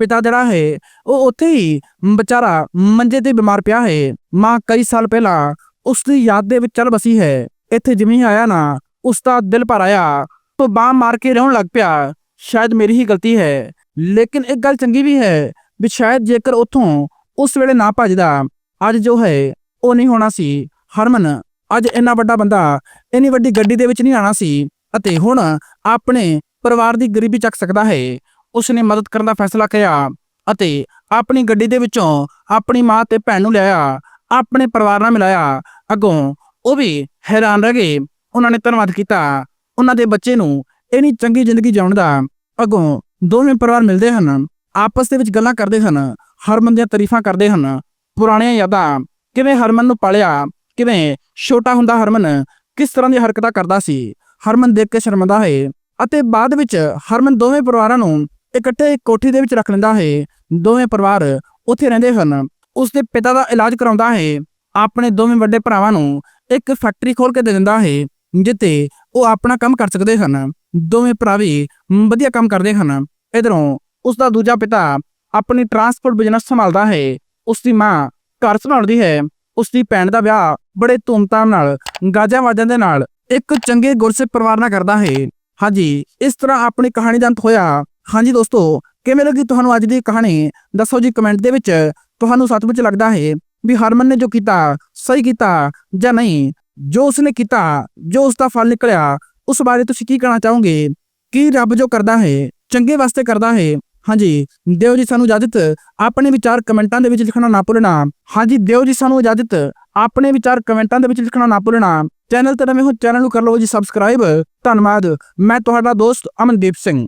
ਪਿਤਾ ਜਿਹੜਾ ਹੈ, ਉਹ ਉੱਥੇ ਹੀ ਵਿਚਾਰਾ ਮੰਜੇ ਤੇ ਬਿਮਾਰ ਪਿਆ ਹੈ। ਮਾਂ ਕਈ ਸਾਲ ਪਹਿਲਾਂ ਉਸ ਦੀ ਯਾਦ ਦੇ ਵਿੱਚ ਚਲ ਬਸੀ ਹੈ। ਇੱਥੇ ਜਿਵੇਂ ਆਇਆ ਨਾ ਉਸ ਦਾ ਦਿਲ ਭਰ ਆਇਆ। ਤੋਂ ਬਾਹ ਮਾਰ ਕੇ ਰਹਿਣ ਲੱਗ ਪਿਆ। ਸ਼ਾਇਦ ਮੇਰੀ ਹੀ ਗਲਤੀ ਹੈ। ਲੇਕਿਨ ਇੱਕ ਗੱਲ ਚੰਗੀ ਵੀ ਹੈ ਵੀ ਸ਼ਾਇਦ ਜੇਕਰ ਉੱਥੋਂ ਉਸ ਵੇਲੇ ਨਾ ਭੱਜਦਾ। ਅੱਜ ਜੋ ਹੈ, ਉਹ ਨਹੀਂ ਹੋਣਾ ਸੀ। ਹਰਮਨ, ਅੱਜ ਇੰਨਾ ਵੱਡਾ ਬੰਦਾ, ਇੰਨੀ ਵੱਡੀ ਗੱਡੀ ਦੇ ਵਿੱਚ ਨਹੀਂ ਆਣਾ ਸੀ। ਅਤੇ ਹੁਣ ਆਪਣੇ ਪਰਿਵਾਰ ਦੀ ਗਰੀਬੀ ਚੱਕ ਸਕਦਾ ਹੈ। ਉਸ ਨੇ ਮਦਦ ਕਰਨ ਦਾ ਫੈਸਲਾ ਕੀਤਾ ਅਤੇ ਆਪਣੀ ਗੱਡੀ ਦੇ ਵਿੱਚੋਂ ਆਪਣੀ ਮਾਂ ਤੇ ਭੈਣ ਨੂੰ ਲਿਆਇਆ। ਆਪਣੇ ਪਰਿਵਾਰ ਨਾਲ ਮਿਲਾਇਆ। ਅੱਗੋਂ ਉਹ ਵੀ ਹੈਰਾਨ ਰਹਿ ਗਏ। ਉਹਨਾਂ ਨੇ ਧੰਨਵਾਦ ਕੀਤਾ। ਉਹਨਾਂ ਦੇ ਬੱਚੇ ਨੂੰ ਇੰਨੀ ਚੰਗੀ ਜ਼ਿੰਦਗੀ ਜਿਉਣ ਦਾ। ਅੱਗੋਂ ਦੋਵੇਂ ਪਰਿਵਾਰ ਮਿਲਦੇ ਹਨ। ਆਪਸ ਦੇ ਵਿੱਚ ਗੱਲਾਂ ਕਰਦੇ ਹਨ। ਹਰਮਨ ਦੀਆਂ ਤਾਰੀਫਾਂ ਕਰਦੇ ਹਨ। ਪੁਰਾਣੀਆਂ ਯਾਦਾਂ, ਕਿਵੇਂ ਹਰਮਨ ਨੂੰ ਪਾਲਿਆ, ਕਿਵੇਂ ਛੋਟਾ ਹੁੰਦਾ ਹਰਮਨ, ਕਿਸ ਤਰ੍ਹਾਂ ਦੀ ਹਰਕਤਾਂ ਕਰਦਾ ਸੀ, ਹਰਮਨ ਦੇਖ ਕੇ ਸ਼ਰਮਿੰਦਾ ਹੈ ਅਤੇ ਬਾਅਦ ਵਿੱਚ ਹਰਮਨ ਦੋਵੇਂ ਪਰਿਵਾਰਾਂ ਨੂੰ ਇਕੱਠੇ ਕੋਠੀ ਦੇ ਵਿੱਚ ਰੱਖ ਲੈਂਦਾ ਹੈ ਦੋਵੇਂ ਪਰਿਵਾਰ ਉੱਥੇ ਰਹਿੰਦੇ ਹਨ। ਉਸ ਦੇ ਪਿਤਾ ਦਾ ਇਲਾਜ ਕਰਾਉਂਦਾ ਹੈ ਆਪਣੇ ਦੋਵੇਂ ਵੱਡੇ ਭਰਾਵਾਂ ਨੂੰ ਇੱਕ ਫੈਕਟਰੀ ਖੋਲ ਕੇ ਦੇ ਦਿੰਦਾ ਹੈ ਜਿੱਥੇ ਉਹ ਆਪਣਾ ਕੰਮ ਕਰ ਸਕਦੇ ਹਨ। ਦੋਵੇਂ ਭਰਾ ਵੀ ਵਧੀਆ ਕੰਮ ਕਰਦੇ ਹਨ। ਇਧਰੋਂ ਉਸ ਦਾ ਦੂਜਾ ਪਿਤਾ ਆਪਣੀ ਟਰਾਂਸਪੋਰਟ ਬਿਜ਼ਨਸ ਸੰਭਾਲਦਾ ਹੈ। ਉਸ ਦੀ ਮਾਂ ਘਰ ਸੰਭਾਲਦੀ ਹੈ। ਉਸ ਦੀ ਭੈਣ ਦਾ ਵਿਆਹ ਬੜੇ ਧੂਮਧਾਮ ਨਾਲ, ਗਾਜਾਂ ਵਾਜਾਂ ਦੇ ਨਾਲ ਇੱਕ ਚੰਗੇ ਗੁਰਸਿੱਖ ਪਰਿਵਾਰ ਨਾਲ ਕਰਦਾ ਹੈ। ਹਾਂਜੀ, ਇਸ ਤਰ੍ਹਾਂ ਆਪਣੀ ਕਹਾਣੀ ਦਾ ਅੰਤ ਹੋਇਆ। ਹਾਂਜੀ ਦੋਸਤੋ, ਕਿਵੇਂ ਲੱਗੀ ਤੁਹਾਨੂੰ ਅੱਜ ਦੀ ਕਹਾਣੀ? ਦੱਸੋ ਜੀ ਕਮੈਂਟ ਦੇ ਵਿੱਚ। ਤੁਹਾਨੂੰ ਸੱਚਮੁੱਚ ਲੱਗਦਾ ਹੈ ਵੀ ਹਰਮਨ ਨੇ ਜੋ ਕੀਤਾ, ਸਹੀ ਕੀਤਾ ਜਾਂ ਨਹੀਂ? ਜੋ ਉਸਨੇ ਕੀਤਾ, ਜੋ ਉਸ ਦਾ ਫਲ ਨਿਕਲਿਆ, ਉਸ ਬਾਰੇ ਤੁਸੀਂ ਕੀ ਕਹਿਣਾ ਚਾਹੋਗੇ? ਕੀ ਰੱਬ ਜੋ ਕਰਦਾ ਹੈ, ਚੰਗੇ ਵਾਸਤੇ ਕਰਦਾ ਹੈ ਹਾਂਜੀ, ਦਿਓ ਜੀ ਸਾਨੂੰ ਇਜਾਜ਼ਤ। ਆਪਣੇ ਵਿਚਾਰ ਕਮੈਂਟਾਂ ਦੇ ਵਿੱਚ ਲਿਖਣਾ ਨਾ ਭੁੱਲਣਾ। ਹਾਂਜੀ, ਦਿਓ ਜੀ ਸਾਨੂੰ ਇਜਾਜ਼ਤ। ਆਪਣੇ ਵਿਚਾਰ ਕਮੈਂਟਾਂ ਦੇ ਵਿੱਚ ਲਿਖਣਾ ਨਾ ਭੁੱਲਣਾ। ਚੈਨਲ ਤੇ ਨਵੇਂ ਹੋ, ਚੈਨਲ ਨੂੰ ਕਰ ਲਓ ਜੀ ਸਬਸਕ੍ਰਾਈਬ ਧੰਨਵਾਦ। ਮੈਂ ਤੁਹਾਡਾ ਦੋਸਤ ਅਮਨਦੀਪ ਸਿੰਘ।